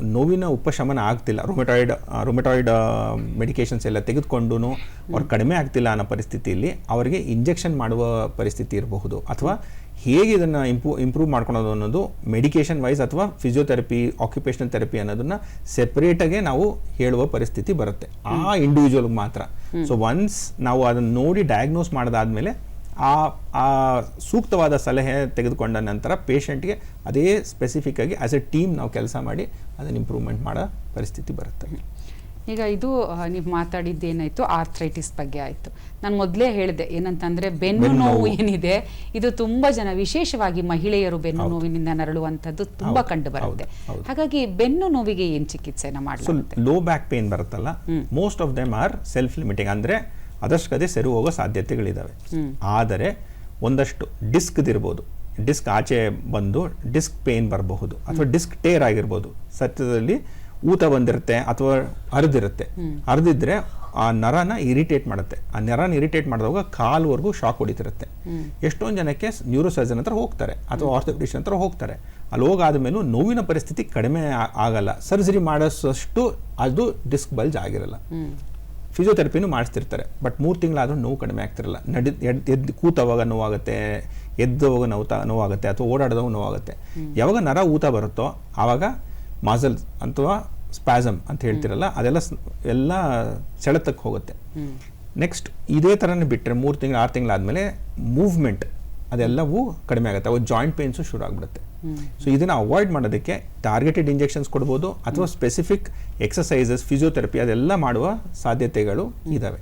ನೋವಿನ ಉಪಶಮನ ಆಗ್ತಿಲ್ಲ. ರೊಮೆಟಾಯ್ಡ್ ರೊಮೆಟಾಯ್ಡ್ ಮೆಡಿಕೇಶನ್ಸ್ ಎಲ್ಲ ತೆಗೆದುಕೊಂಡು ಅವ್ರು ಕಡಿಮೆ ಆಗ್ತಿಲ್ಲ ಅನ್ನೋ ಪರಿಸ್ಥಿತಿಯಲ್ಲಿ ಅವರಿಗೆ ಇಂಜೆಕ್ಷನ್ ಮಾಡುವ ಪರಿಸ್ಥಿತಿ ಇರಬಹುದು. ಅಥವಾ ಹೇಗೆ ಇದನ್ನು ಇಂಪ್ರೂ ಇಂಪ್ರೂವ್ ಮಾಡ್ಕೊಳೋದು ಅನ್ನೋದು ಮೆಡಿಕೇಶನ್ ವೈಸ್ ಅಥವಾ ಫಿಸಿಯೋಥೆರಪಿ ಆಕ್ಯುಪೇಷನಲ್ ಥೆರಪಿ ಅನ್ನೋದನ್ನ ಸೆಪ್ರೇಟಾಗೆ ನಾವು ಹೇಳುವ ಪರಿಸ್ಥಿತಿ ಬರುತ್ತೆ. ಆ ಇಂಡಿವಿಜುವಲ್ಗೆ ಮಾತ್ರ. ಸೊ ಒನ್ಸ್ ನಾವು ಅದನ್ನು ನೋಡಿ ಡಯಾಗ್ನೋಸ್ ಮಾಡಿದಾದ್ಮೇಲೆ ಆ ಆ ಸೂಕ್ತವಾದ ಸಲಹೆ ತೆಗೆದುಕೊಂಡ ನಂತರ ಪೇಷಂಟ್ಗೆ ಅದೇ ಸ್ಪೆಸಿಫಿಕ್ ಆಗಿ ಆಸ್ ಎ ಟೀಮ್ ನಾವು ಕೆಲಸ ಮಾಡಿ ಅದನ್ನು ಇಂಪ್ರೂವ್ಮೆಂಟ್ ಮಾಡೋ ಪರಿಸ್ಥಿತಿ ಬರುತ್ತೆ. ಈಗ ಇದು ನೀವು ಮಾತಾಡಿದ್ದು ಏನಾಯಿತು? ಆರ್ಥ್ರೈಟಿಸ್ ಬಗ್ಗೆ ಆಯಿತು. ನಾನು ಮೊದಲೇ ಹೇಳಿದೆ ಏನಂತಂದ್ರೆ ಬೆನ್ನು ನೋವು. ಏನಿದೆ ಇದು ತುಂಬಾ ಜನ ವಿಶೇಷವಾಗಿ ಮಹಿಳೆಯರು ಬೆನ್ನು ನೋವಿನಿಂದ ನರಳುವಂತದ್ದು ತುಂಬಾ ಕಂಡು ಬರುತ್ತೆ. ಹಾಗಾಗಿ ಬೆನ್ನು ನೋವಿಗೆ ಏನು ಚಿಕಿತ್ಸೆನ ಮಾಡಿ ಲೋ ಬ್ಯಾಕ್ ಪೇನ್ ಬರುತ್ತಲ್ಲ most of them are self limiting ಅಂದರೆ ಅದಷ್ಟಕ್ಕದೇ ಸೆರು ಹೋಗೋ ಸಾಧ್ಯತೆಗಳಿದ್ದಾವೆ ಆದರೆ ಒಂದಷ್ಟು ಡಿಸ್ಕ್ದಿರ್ಬೋದು ಡಿಸ್ಕ್ ಆಚೆ ಬಂದು ಡಿಸ್ಕ್ ಪೇನ್ ಬರಬಹುದು ಅಥವಾ ಡಿಸ್ಕ್ ಟೇರ್ ಆಗಿರ್ಬೋದು. ಸತ್ಯದಲ್ಲಿ ಊತ ಬಂದಿರುತ್ತೆ ಅಥವಾ ಹರಿದಿರುತ್ತೆ. ಹರಿದಿದ್ರೆ ಆ ನರನ ಇರಿಟೇಟ್ ಮಾಡುತ್ತೆ. ಆ ನರನ ಇರಿಟೇಟ್ ಮಾಡಿದಾಗ ಕಾಲ್ವರೆಗೂ ಶಾಕ್ ಹೊಡಿತಿರುತ್ತೆ. ಎಷ್ಟೊಂದು ಜನಕ್ಕೆ ನ್ಯೂರೋ ಸರ್ಜನ್ ಹತ್ರ ಹೋಗ್ತಾರೆ ಅಥವಾ ಆರ್ಥೋಪೆಡಿಷನ್ ಹತ್ರ ಹೋಗ್ತಾರೆ. ಅಲ್ಲಿ ಹೋಗಾದ ಮೇಲೂ ನೋವಿನ ಪರಿಸ್ಥಿತಿ ಕಡಿಮೆ ಆಗಲ್ಲ. ಸರ್ಜರಿ ಮಾಡಿಸೋಷ್ಟು ಅದು ಡಿಸ್ಕ್ ಬಲ್ಜ್ ಆಗಿರಲ್ಲ. ಫಿಸಿಯೋಥೆರಪಿನೂ ಮಾಡಿಸ್ತಿರ್ತಾರೆ. ಬಟ್ ಮೂರು ತಿಂಗಳಾದರೂ ನೋವು ಕಡಿಮೆ ಆಗ್ತಿರಲ್ಲ. ನಡಿ ಎದ್ ಎದ್ದು ಕೂತವಾಗ ನೋವಾಗುತ್ತೆ ಎದ್ದವಾಗ ನೋವು ನೋವಾಗುತ್ತೆ ಅಥವಾ ಓಡಾಡಿದವಾಗ ನೋವಾಗುತ್ತೆ. ಯಾವಾಗ ನರ ಊತ ಬರುತ್ತೋ ಆವಾಗ ಮಾಸಲ್ ಅಥವಾ ಸ್ಪ್ಯಾಸಮ್ ಅಂತ ಹೇಳ್ತಿರಲ್ಲ ಅದೆಲ್ಲ ಎಲ್ಲ ಸೆಳೆತಕ್ಕೆ ಹೋಗುತ್ತೆ. ನೆಕ್ಸ್ಟ್ ಇದೇ ಥರನೇ ಬಿಟ್ಟರೆ ಮೂರು ತಿಂಗಳು ಆರು ತಿಂಗಳಾದಮೇಲೆ ಮೂವ್ಮೆಂಟ್ ಅದೆಲ್ಲವೂ ಕಡಿಮೆ ಆಗುತ್ತೆ. ಅವು ಜಾಯಿಂಟ್ ಪೇನ್ಸು ಶುರು ಆಗಿಬಿಡುತ್ತೆ. ಸೊ ಇದನ್ನು ಅವಾಯ್ಡ್ ಮಾಡೋದಕ್ಕೆ ಟಾರ್ಗೆಟೆಡ್ ಇಂಜೆಕ್ಷನ್ಸ್ ಕೊಡ್ಬೋದು ಅಥವಾ ಸ್ಪೆಸಿಫಿಕ್ ಎಕ್ಸಸೈಸಸ್ ಫಿಸಿಯೋಥೆರಪಿ ಅದೆಲ್ಲ ಮಾಡುವ ಸಾಧ್ಯತೆಗಳು ಇದ್ದಾವೆ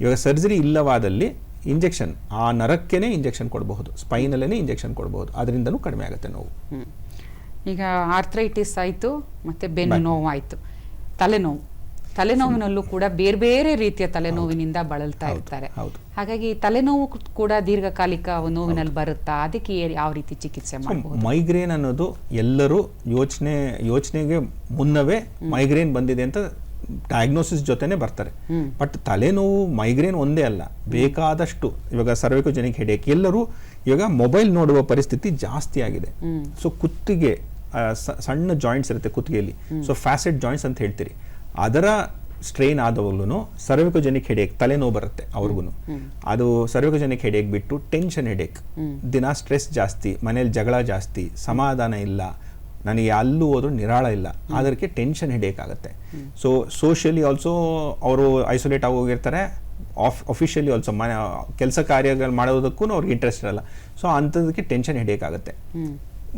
ಇವಾಗ ಸರ್ಜರಿ ಇಲ್ಲವಾದಲ್ಲಿ ಇಂಜೆಕ್ಷನ್ ಆ ನರಕ್ಕೇನೆ ಇಂಜೆಕ್ಷನ್ ಕೊಡಬಹುದು ಸ್ಪೈನಲ್ಲೇ ಇಂಜೆಕ್ಷನ್ ಕೊಡಬಹುದು ಅದರಿಂದನೂ ಕಡಿಮೆ ಆಗುತ್ತೆ ನೋವು. ಈಗ ಆರ್ಥ್ರೈಟಿಸ್ ಆಯಿತು ಮತ್ತೆ ಬೆನ್ನು ನೋವು ಆಯಿತು ತಲೆನೋವು. ತಲೆನೋವಿನಲ್ಲೂ ಕೂಡ ಬೇರೆ ಬೇರೆ ರೀತಿಯ ತಲೆನೋವಿನಿಂದ ಬಳಲ್ತಾ ಇರ್ತಾರೆ. ಹಾಗಾಗಿ ತಲೆನೋವು ಕೂಡ ದೀರ್ಘಕಾಲಿಕ ನೋವಿನಲ್ಲಿ ಬರುತ್ತಾ? ಅದಕ್ಕೆ ಯಾವ ರೀತಿ ಚಿಕಿತ್ಸೆ ಮಾಡಬಹುದು ಮೈಗ್ರೇನ್ ಅನ್ನೋದು ಎಲ್ಲರೂ ಯೋಚನೆ ಯೋಚನೆಗೆ ಮುನ್ನವೇ ಮೈಗ್ರೇನ್ ಬಂದಿದೆ ಅಂತ ಡಯಾಗ್ನೋಸಿಸ್ ಜೊತೆನೆ ಬರ್ತಾರೆ. ಬಟ್ ತಲೆನೋವು ಮೈಗ್ರೇನ್ ಒಂದೇ ಅಲ್ಲ ಬೇಕಾದಷ್ಟು ಇವಾಗ ಜನಕ್ಕೆ ಹೆಡೇಕ್ ಎಲ್ಲರೂ ಇವಾಗ ಮೊಬೈಲ್ ನೋಡುವ ಪರಿಸ್ಥಿತಿ ಜಾಸ್ತಿ ಆಗಿದೆ. ಸೊ ಕುತ್ತಿಗೆ ಸಣ್ಣ ಜಾಯಿಂಟ್ಸ್ ಇರುತ್ತೆ ಕುತ್ತಿಗೆಯಲ್ಲಿ. ಸೊ ಫ್ಯಾಸೆಟ್ ಜಾಯಿಂಟ್ಸ್ ಅಂತ ಹೇಳ್ತೀರಿ. ಅದರ ಸ್ಟ್ರೈನ್ ಆದವಾಗ್ಲೂ ಸರ್ವಿಕೋಜೆನಿಕ್ ಹೆಡೇಕ್ ತಲೆನೋವು ಬರುತ್ತೆ ಅವ್ರಿಗೂ ಅದು ಸರ್ವಿಕೋಜೆನಿಕ್ ಹೆಡೇಕ್ ಬಿಟ್ಟು ಟೆನ್ಷನ್ ಹೆಡೇಕ್ ದಿನ ಸ್ಟ್ರೆಸ್ ಜಾಸ್ತಿ ಮನೇಲಿ ಜಗಳ ಜಾಸ್ತಿ ಸಮಾಧಾನ ಇಲ್ಲ ನನಗೆ ಅಲ್ಲೂ ಹೋದ್ರೂ ನಿರಾಳ ಇಲ್ಲ ಅದಕ್ಕೆ ಟೆನ್ಷನ್ ಹೆಡೇಕ್ ಆಗುತ್ತೆ. ಸೊ ಸೋಷಿಯಲಿ ಆಲ್ಸೋ ಅವರು ಐಸೋಲೇಟ್ ಆಗಿ ಹೋಗಿರ್ತಾರೆ ಆಫ್ ಅಫಿಷಿಯಲಿ ಆಲ್ಸೋ ಮನೆ ಕೆಲಸ ಕಾರ್ಯಗಳು ಮಾಡೋದಕ್ಕೂ ಅವ್ರಿಗೆ ಇಂಟ್ರೆಸ್ಟ್ ಇರಲ್ಲ. ಸೊ ಅಂಥದಕ್ಕೆ ಟೆನ್ಷನ್ ಹೆಡೇಕ್ ಆಗುತ್ತೆ.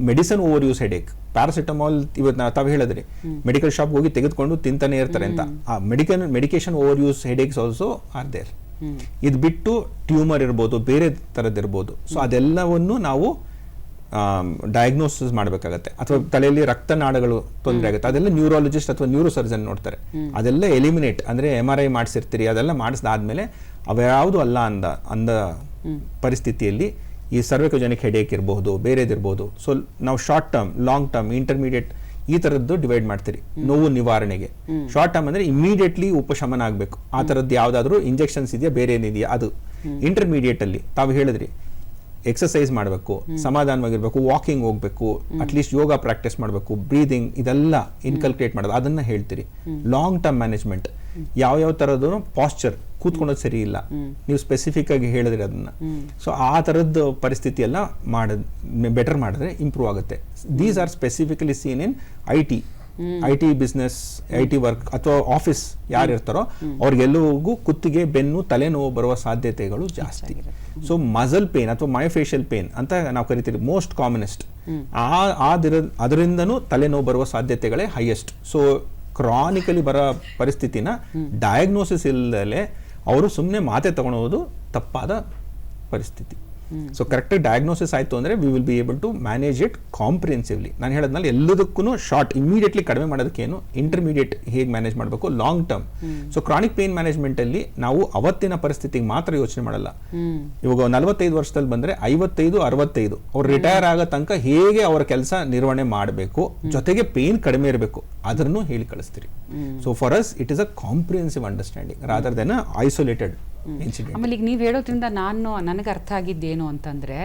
Medicine over use headache paracetamol ಇವತ್ತು ನಾವು ತಾವು ಹೇಳಿದ್ರಿ. ಮೆಡಿಕಲ್ ಶಾಪ್ ಹೋಗಿ ತೆಗೆದುಕೊಂಡು ತಿಂತಾನೆ ಇರ್ತಾರೆ ಅಂತ. ಆ medical medication over use ಹೆಡೇಕ್ಸ್ also are there ಇದು ಬಿಟ್ಟು ಟ್ಯೂಮರ್ ಇರ್ಬೋದು ಬೇರೆ ಥರದ್ದಿರ್ಬೋದು ಸೊ ಅದೆಲ್ಲವನ್ನು ನಾವು ಡಯಾಗ್ನೋಸಿಸ್ ಮಾಡಬೇಕಾಗತ್ತೆ. ಅಥವಾ ತಲೆಯಲ್ಲಿ ರಕ್ತನಾಳಗಳು ತೊಂದರೆ ಆಗುತ್ತೆ. ಅದೆಲ್ಲ ನ್ಯೂರಾಲಜಿಸ್ಟ್ ಅಥವಾ ನ್ಯೂರೋ ಸರ್ಜನ್ ನೋಡ್ತಾರೆ ಅದೆಲ್ಲ ಎಲಿಮಿನೇಟ್ ಅಂದರೆ ಎಂ ಆರ್ ಐ ಮಾಡಿಸಿರ್ತೀರಿ ಅದೆಲ್ಲ ಮಾಡಿಸಿದಾದ್ಮೇಲೆ ಅವ್ಯಾವುದು ಅಲ್ಲ ಅಂದ ಅಂದ ಪರಿಸ್ಥಿತಿಯಲ್ಲಿ ಈ ಸರ್ವಿಕೋಜೆನಿಕ್ ಹೆಡೇಕ್ ಇರಬಹುದು ಬೇರೆದಿರ್ಬೋದು ಸೊ ನಾವು short term long term intermediate ಈ ಥರದ್ದು ಡಿವೈಡ್ ಮಾಡ್ತೀರಿ. ನೋವು ನಿವಾರಣೆಗೆ. ಶಾರ್ಟ್ ಟರ್ಮ್ ಅಂದ್ರೆ ಇಮಿಡಿಯೇಟ್ಲಿ ಉಪಶಮನ ಆಗಬೇಕು. ಆ ಥರದ್ದು ಯಾವ್ದಾದ್ರು ಇಂಜೆಕ್ಷನ್ಸ್ ಇದೆಯಾ ಬೇರೆ ಏನಿದೆಯಾ ಅದು ಇಂಟರ್ಮೀಡಿಯೇಟ್ ಅಲ್ಲಿ ತಾವು ಹೇಳಿದ್ರಿ ಎಕ್ಸಸೈಸ್ ಮಾಡಬೇಕು, ಸಮಾಧಾನವಾಗಿರ್ಬೇಕು ವಾಕಿಂಗ್ ಹೋಗ್ಬೇಕು ಅಟ್ಲೀಸ್ಟ್ ಯೋಗ ಪ್ರಾಕ್ಟೀಸ್ ಮಾಡಬೇಕು ಬ್ರೀದಿಂಗ್ ಇದೆಲ್ಲ ಇನ್ಕಲ್ಕೇಟ್ ಮಾಡೋದು, ಅದನ್ನ ಹೇಳ್ತೀರಿ. ಲಾಂಗ್ ಟರ್ಮ್ ಮ್ಯಾನೇಜ್ಮೆಂಟ್ ಯಾವ ಯಾವ ಥರದ್ದು ಪಾಸ್ಚರ್ ಕೂತ್ಕೊಳ್ಳೋದು ಸರಿ ಇಲ್ಲ. ನೀವು ಸ್ಪೆಸಿಫಿಕ್ ಆಗಿ ಹೇಳಿದ್ರಿ ಅದನ್ನ. ಸೊ ಆ ಥರದ್ದು ಪರಿಸ್ಥಿತಿ ಎಲ್ಲ ಮಾಡ ಬೆಟರ್ ಮಾಡಿದ್ರೆ ಇಂಪ್ರೂವ್ ಆಗುತ್ತೆ. These are specifically seen in I T I T business I T work ಅಥವಾ ಆಫೀಸ್ ಯಾರು ಇರ್ತಾರೋ ಅವ್ರಿಗೆಲ್ಲರಿಗೂ ಕುತ್ತಿಗೆ ಬೆನ್ನು ತಲೆನೋವು ಬರುವ ಸಾಧ್ಯತೆಗಳು ಜಾಸ್ತಿ. ಸೊ ಮಸಲ್ ಪೇನ್ ಅಥವಾ ಮಯೋಫೇಶಿಯಲ್ ಪೇನ್ ಅಂತ ನಾವು ಕರಿತೀವಿ ಮೋಸ್ಟ್ ಕಾಮನೆಸ್ಟ್ ಆ ಆದಿರ ಅದರಿಂದನೂ ತಲೆನೋವು ಬರುವ ಸಾಧ್ಯತೆಗಳೇ ಹೈಯೆಸ್ಟ್ ಸೊ ಕ್ರಾನಿಕಲಿ ಬರೋ ಪರಿಸ್ಥಿತಿನ ಡಯಾಗ್ನೋಸಿಸ್ ಇಲ್ಲದಲೇ ಅವರು ಸುಮ್ಮನೆ ಮಾತೆ ತಗೊಳೋದು ತಪ್ಪಾದ ಪರಿಸ್ಥಿತಿ. ಸೊ ಕರೆಕ್ಟ್ ಡಯಾಗ್ನೋಸಿಸ್ ಆಯಿತು ಅಂದರೆ we will be able to manage it comprehensively ನಾನು ಹೇಳೋದ್ನಲ್ಲಿ ಎಲ್ಲದಕ್ಕೂ ಶಾರ್ಟ್ ಇಮಿಡಿಯೇಟ್ಲಿ ಕಡಿಮೆ ಮಾಡೋದಕ್ಕೇನು ಇಂಟರ್ಮೀಡಿಯೇಟ್ ಹೇಗೆ ಮ್ಯಾನೇಜ್ ಮಾಡಬೇಕು? Long term so chronic pain ಮ್ಯಾನೇಜ್ಮೆಂಟಲ್ಲಿ ನಾವು ಅವತ್ತಿನ ಪರಿಸ್ಥಿತಿಗೆ ಮಾತ್ರ ಯೋಚನೆ ಮಾಡಲ್ಲ. ಇವಾಗ ನಲವತ್ತೈದು ವರ್ಷದಲ್ಲಿ ಬಂದರೆ ಐವತ್ತೈದು ಅರವತ್ತೈದು ಅವ್ರು ರಿಟೈರ್ ಆಗೋ ತನಕ ಹೇಗೆ ಅವರ ಕೆಲಸ ನಿರ್ವಹಣೆ ಮಾಡಬೇಕು? ಜೊತೆಗೆ ಪೇನ್ ಕಡಿಮೆ ಇರಬೇಕು. ಅದನ್ನು ಹೇಳಿ ಕಳಿಸ್ತೀರಿ. So for us it is a comprehensive understanding rather than isolated incident ಆಮೇಲೆ ಈಗ ನೀವು ಹೇಳೋದ್ರಿಂದ ನಾನು ನನಗೆ ಅರ್ಥ ಆಗಿದ್ದೇನು ಅಂತಂದ್ರೆ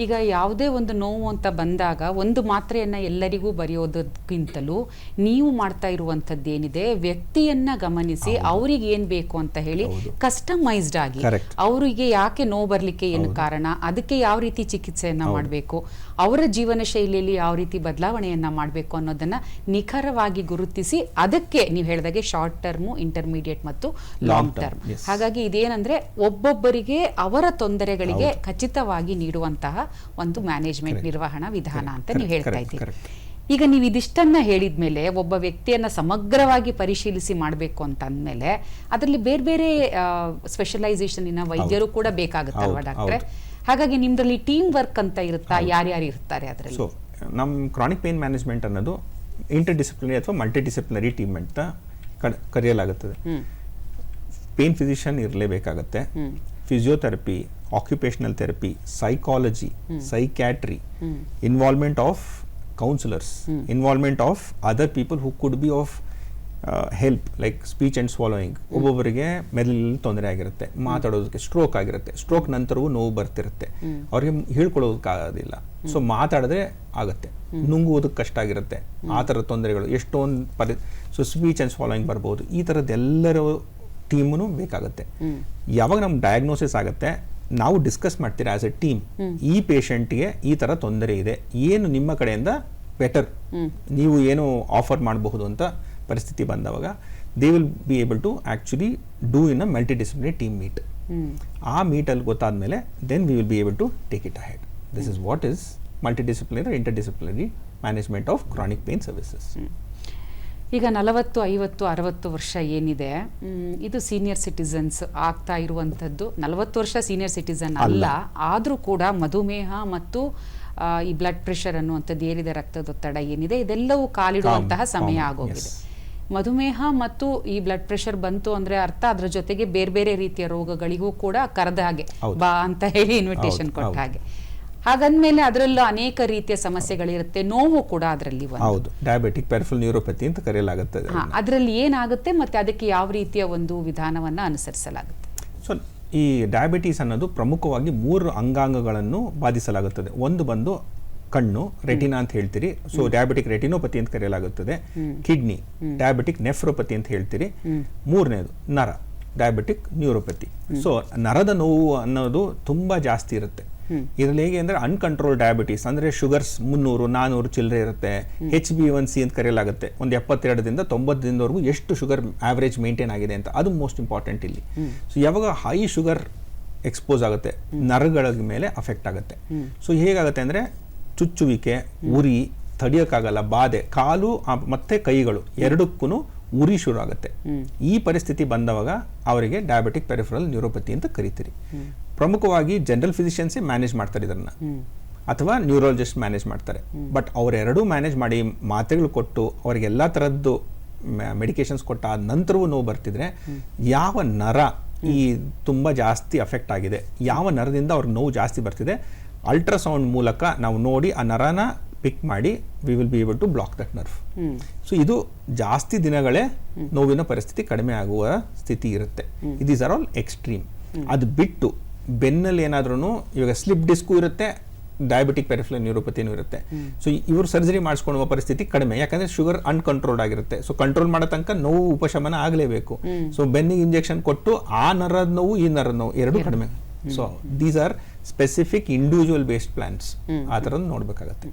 ಈಗ ಯಾವುದೇ ಒಂದು ನೋವು ಅಂತ ಬಂದಾಗ ಒಂದು ಮಾತ್ರೆಯನ್ನು ಎಲ್ಲರಿಗೂ ಬರೆಯೋದಕ್ಕಿಂತಲೂ ನೀವು ಮಾಡ್ತಾ ಇರುವಂಥದ್ದು ಏನಿದೆ ವ್ಯಕ್ತಿಯನ್ನ ಗಮನಿಸಿ ಅವರಿಗೆ ಏನು ಬೇಕು ಅಂತ ಹೇಳಿ ಕಸ್ಟಮೈಸ್ಡ್ ಆಗಿ. ಅವರಿಗೆ ಯಾಕೆ ನೋವು ಬರಲಿಕ್ಕೆ ಏನು ಕಾರಣ ಅದಕ್ಕೆ ಯಾವ ರೀತಿ ಚಿಕಿತ್ಸೆಯನ್ನ ಮಾಡಬೇಕು ಅವರ ಜೀವನ ಶೈಲಿಯಲ್ಲಿ ಯಾವ ರೀತಿ ಬದಲಾವಣೆಯನ್ನು ಮಾಡಬೇಕು ಅನ್ನೋದನ್ನ ನಿಖರವಾಗಿ ಗುರುತಿಸಿ ಅದಕ್ಕೆ ನೀವು ಹೇಳಿದಾಗೆ ಶಾರ್ಟ್ ಟರ್ಮು ಇಂಟರ್ಮೀಡಿಯೇಟ್ ಮತ್ತು ಲಾಂಗ್ ಟರ್ಮ್ ಹಾಗಾಗಿ ಇದೇನಂದ್ರೆ ಒಬ್ಬೊಬ್ಬರಿಗೆ ಅವರ ತೊಂದರೆಗಳಿಗೆ ಖಚಿತವಾಗಿ ನೀಡುವಂತಹ ಒಂದು ಮ್ಯಾನೇಜ್ಮೆಂಟ್ ನಿರ್ವಹಣಾ ವಿಧಾನ ಅಂತ ನೀವು ಹೇಳ್ತಾ ಇದ್ದೀರಿ. ಈಗ ನೀವು ಇದಿಷ್ಟನ್ನ ಹೇಳಿದ್ಮೇಲೆ ಒಬ್ಬ ವ್ಯಕ್ತಿಯನ್ನ ಸಮಗ್ರವಾಗಿ ಪರಿಶೀಲಿಸಿ ಮಾಡಬೇಕು ಅಂತ ಅಂದಮೇಲೆ ಅದರಲ್ಲಿ ಬೇರೆ ಬೇರೆ ಸ್ಪೆಷಲೈಸೇಷನ್ ವೈದ್ಯರು ಕೂಡ ಬೇಕಾಗುತ್ತಲ್ವಾ ಅಲ್ವಾ ಡಾಕ್ಟ್ರೆ. ಹಾಗಾಗಿ ನಿಮ್ದ್ರಲ್ಲಿ ಟೀಮ್ ವರ್ಕ್ ಅಂತ ಇರುತ್ತಾ? ಯಾರ್ಯಾರು ಇರ್ತಾರೆ ಅದರಲ್ಲಿ? ಸೊ ನಮ್ಮ ಕ್ರಾನಿಕ್ ಪೇನ್ ಮ್ಯಾನೇಜ್ಮೆಂಟ್ ಅನ್ನೋದು ಇಂಟರ್ ಡಿಸಿಪ್ಲಿನರಿ ಅಥವಾ ಮಲ್ಟಿ ಡಿಸಿಪ್ಲಿನರಿ ಟೀಮ್ ಅಂತ ಕರೆಯಲಾಗುತ್ತದೆ. Pain physician ಇರಲೇಬೇಕಾಗತ್ತೆ. Physiotherapy occupational therapy psychology psychiatry involvement of counsellors involvement of other people who could be of help like speech and swallowing ಒಬ್ಬೊಬ್ಬರಿಗೆ ಮೆದುಳಲ್ಲಿ ತೊಂದರೆ ಆಗಿರುತ್ತೆ ಮಾತಾಡೋದಕ್ಕೆ stroke ಆಗಿರುತ್ತೆ. ಸ್ಟ್ರೋಕ್ ನಂತರವೂ ನೋವು ಬರ್ತಿರುತ್ತೆ. ಅವ್ರಿಗೆ ಹೇಳ್ಕೊಳ್ಳೋದಕ್ಕಾಗೋದಿಲ್ಲ ಸೊ ಮಾತಾಡಿದ್ರೆ ಆಗುತ್ತೆ. ನುಂಗುವುದಕ್ಕೆ ಕಷ್ಟ ಆಗಿರುತ್ತೆ. ಆ ಥರ ತೊಂದರೆಗಳು ಎಷ್ಟೊಂದು ಪರಿ ಸೊ ಸ್ಪೀಚ್ ಆ್ಯಂಡ್ ಸ್ವಾಲೋಯಿಂಗ್ ಬರ್ಬೋದು. ಈ ಥರದ್ದೆಲ್ಲರ ಟೀಮು ಬೇಕಾಗುತ್ತೆ. ಯಾವಾಗ ನಮ್ಗೆ ಡಯಾಗ್ನೋಸಿಸ್ ಆಗುತ್ತೆ ನಾವು ಡಿಸ್ಕಸ್ ಮಾಡ್ತೀರಾ ಆಸ್ ಎ ಟೀಮ್ ಈ ಪೇಷಂಟ್ಗೆ ಈ ಥರ ತೊಂದರೆ ಇದೆ. ಏನು ನಿಮ್ಮ ಕಡೆಯಿಂದ ಬೆಟರ್ ನೀವು ಏನು ಆಫರ್ ಮಾಡಬಹುದು ಅಂತ ಪರಿಸ್ಥಿತಿ ಬಂದವಾಗ they will be able to actually do in a multi disciplinary team meet ಆ ಮೀಟಲ್ಲಿ ಗೊತ್ತಾದ್ಮೇಲೆ then we will be able to take it ahead this is what is multi disciplinary inter disciplinary management of chronic pain services ಈಗ ನಲವತ್ತು ಐವತ್ತು ಅರವತ್ತು ವರ್ಷ ಏನಿದೆ ಇದು senior citizens ಆಗ್ತಾ ಇರುವಂಥದ್ದು. ನಲವತ್ತು ವರ್ಷ ಸೀನಿಯರ್ ಸಿಟಿಸನ್ ಅಲ್ಲ ಆದರೂ ಕೂಡ ಮಧುಮೇಹ ಮತ್ತು ಈ ಬ್ಲಡ್ ಪ್ರೆಷರ್ ಅನ್ನುವಂಥದ್ದು ಏನಿದೆ ರಕ್ತದೊತ್ತಡ ಏನಿದೆ ಇದೆಲ್ಲವೂ ಕಾಲಿಡುವಂತಹ ಸಮಯ ಆಗೋಗಿದೆ. ಮಧುಮೇಹ ಮತ್ತು ಈ ಬ್ಲಡ್ ಪ್ರೆಷರ್ ಬಂತು ಅಂದ್ರೆ ಅರ್ಥ ಅದ್ರ ಜೊತೆಗೆ ಬೇರೆ ಬೇರೆ ರೀತಿಯ ರೋಗಗಳಿಗೂ ಕೂಡ ಕರೆದ ಹಾಗೆ. ಬಾ ಅಂತ ಹೇಳಿ ಇನ್ವಿಟೇಷನ್ ಕೊಟ್ಟ ಹಾಗೆ. ಹಾಗಂದ್ಮೇಲೆ ಅದರಲ್ಲೂ ಅನೇಕ ರೀತಿಯ ಸಮಸ್ಯೆಗಳಿರುತ್ತೆ. ನೋವು ಕೂಡ ಅದರಲ್ಲಿ ಒಂದು. ಹೌದು. ಡಯಾಬಿಟಿಕ್ ಪೆರಿಫಲ್ ನ್ಯೂರೋಪತಿ ಅಂತ ಕರೆಯಲಾಗುತ್ತದೆ ಅದರಲ್ಲಿ ಏನಾಗುತ್ತೆ ಮತ್ತೆ ಅದಕ್ಕೆ ಯಾವ ರೀತಿಯ ಒಂದು ವಿಧಾನವನ್ನ ಅನುಸರಿಸಲಾಗುತ್ತೆ? ಸೊ ಈ ಡಯಾಬಿಟೀಸ್ ಅನ್ನೋದು ಪ್ರಮುಖವಾಗಿ ಮೂರು ಅಂಗಾಂಗಗಳನ್ನು ಬಾಧಿಸಲಾಗುತ್ತದೆ. ಒಂದು ಬಂದು ಕಣ್ಣು ರೆಟಿನಾ ಅಂತ ಹೇಳ್ತೀರಿ. ಸೊ ಡಯಾಬಿಟಿಕ್ ರೆಟಿನೋಪತಿ ಅಂತ ಕರೆಯಲಾಗುತ್ತದೆ. ಕಿಡ್ನಿ ಡಯಾಬಿಟಿಕ್ ನೆಫ್ರೋಪತಿ ಅಂತ ಹೇಳ್ತೀರಿ. ಮೂರನೇದು ನರ ಡಯಾಬಿಟಿಕ್ ನ್ಯೂರೋಪತಿ ಸೊ ನರದ ನೋವು ಅನ್ನೋದು ತುಂಬಾ ಜಾಸ್ತಿ ಇರುತ್ತೆ. ಇದರಲ್ಲಿ ಹೇಗೆ ಅಂದ್ರೆ ಅನ್ಕಂಟ್ರೋಲ್ ಡಯಾಬಿಟೀಸ್ ಅಂದ್ರೆ ಶುಗರ್ಸ್ ಮುನ್ನೂರು ನಾನೂರು ಚಿಲ್ಲರೆ ಇರುತ್ತೆ. ಹೆಚ್ ಬಿ ಒನ್ ಸಿ ಅಂತ ಕರೆಯಲಾಗುತ್ತೆ. ಒಂದು ಎಪ್ಪತ್ತೆರಡರಿಂದ ತೊಂಬತ್ತು ದಿನದವರೆಗೂ ಎಷ್ಟು ಶುಗರ್ ಆವರೇಜ್ ಮೇಂಟೈನ್ ಆಗಿದೆ ಅಂತ. ಅದು ಮೋಸ್ಟ್ ಇಂಪಾರ್ಟೆಂಟ್ ಇಲ್ಲಿ. ಸೊ ಯಾವಾಗ ಹೈ ಶುಗರ್ ಎಕ್ಸ್ಪೋಸ್ ಆಗುತ್ತೆ ನರಗಳ ಮೇಲೆ ಅಫೆಕ್ಟ್ ಆಗುತ್ತೆ. ಸೊ ಹೇಗಾಗುತ್ತೆ ಅಂದ್ರೆ ಚುಚ್ಚುವಿಕೆ ಉರಿ ತಡಿಯೋಕ್ಕಾಗಲ್ಲ ಬಾಧೆ ಕಾಲು ಮತ್ತೆ ಕೈಗಳು ಎರಡಕ್ಕೂ ಉರಿ ಶುರು ಆಗುತ್ತೆ. ಈ ಪರಿಸ್ಥಿತಿ ಬಂದವಾಗ ಅವರಿಗೆ ಡಯಾಬಿಟಿಕ್ ಪೆರಿಫರಲ್ ನ್ಯೂರೋಪತಿ ಅಂತ ಕರಿತೀರಿ. ಪ್ರಮುಖವಾಗಿ ಜನರಲ್ ಫಿಸಿಷಿಯನ್ಸಿ ಮ್ಯಾನೇಜ್ ಮಾಡ್ತಾರೆ ಇದನ್ನ. ಅಥವಾ ನ್ಯೂರಾಲಜಿಸ್ಟ್ ಮ್ಯಾನೇಜ್ ಮಾಡ್ತಾರೆ. ಬಟ್ ಅವರೆರಡೂ ಮ್ಯಾನೇಜ್ ಮಾಡಿ ಮಾತ್ರೆಗಳು ಕೊಟ್ಟು ಅವ್ರಿಗೆ ಎಲ್ಲ ಥರದ್ದು ಮೆಡಿಕೇಶನ್ಸ್ ಕೊಟ್ಟ ಆದ ನಂತರವೂ ನೋವು ಬರ್ತಿದ್ರೆ ಯಾವ ನರ ಈ ತುಂಬ ಜಾಸ್ತಿ ಅಫೆಕ್ಟ್ ಆಗಿದೆ ಯಾವ ನರದಿಂದ ಅವ್ರ ನೋವು ಜಾಸ್ತಿ ಬರ್ತಿದೆ ಅಲ್ಟ್ರಾಸೌಂಡ್ ಮೂಲಕ ನಾವು ನೋಡಿ ಆ ನರನ ಪಿಕ್ ಮಾಡಿ we will be able to block that nerve so ಇದು ಜಾಸ್ತಿ ದಿನಗಳೇ ನೋವಿನ ಪರಿಸ್ಥಿತಿ ಕಡಿಮೆ ಆಗುವ ಸ್ಥಿತಿ ಇರುತ್ತೆ. ಇದೀಸ್ ಆರ್ ಆಲ್ ಎಕ್ಸ್ಟ್ರೀಮ್ ಅದು ಬಿಟ್ಟು ಬೆನ್ನಲ್ಲಿ ಏನಾದ್ರೂ ಇವಾಗ ಸ್ಲಿಪ್ ಡಿಸ್ಕು ಇರುತ್ತೆ ಡಯಾಬಿಟಿಕ್ ಪೆರಿಫ್ಲ ನ್ಯೂರೋಪತಿನೂ ಇರುತ್ತೆ. ಸೊ ಇವರು ಸರ್ಜರಿ ಮಾಡಿಸ್ಕೊಳ್ಳುವ ಪರಿಸ್ಥಿತಿ ಕಡಿಮೆ. ಯಾಕಂದ್ರೆ ಶುಗರ್ ಅನ್ಕಂಟ್ರೋಲ್ಡ್ ಆಗಿರುತ್ತೆ. ಸೊ ಕಂಟ್ರೋಲ್ ಮಾಡೋ ತನಕ ನೋವು ಉಪಶಮನ ಆಗಲೇಬೇಕು. ಸೊ ಬೆನ್ನಿಗೆ ಇಂಜೆಕ್ಷನ್ ಕೊಟ್ಟು ಆ ನರದ ನೋವು ಈ ನರದ ನೋವು ಎರಡು ಕಡಿಮೆ. So these are specific individual based plans ಆ ಥರದ್ದು ನೋಡಬೇಕಾಗತ್ತೆ.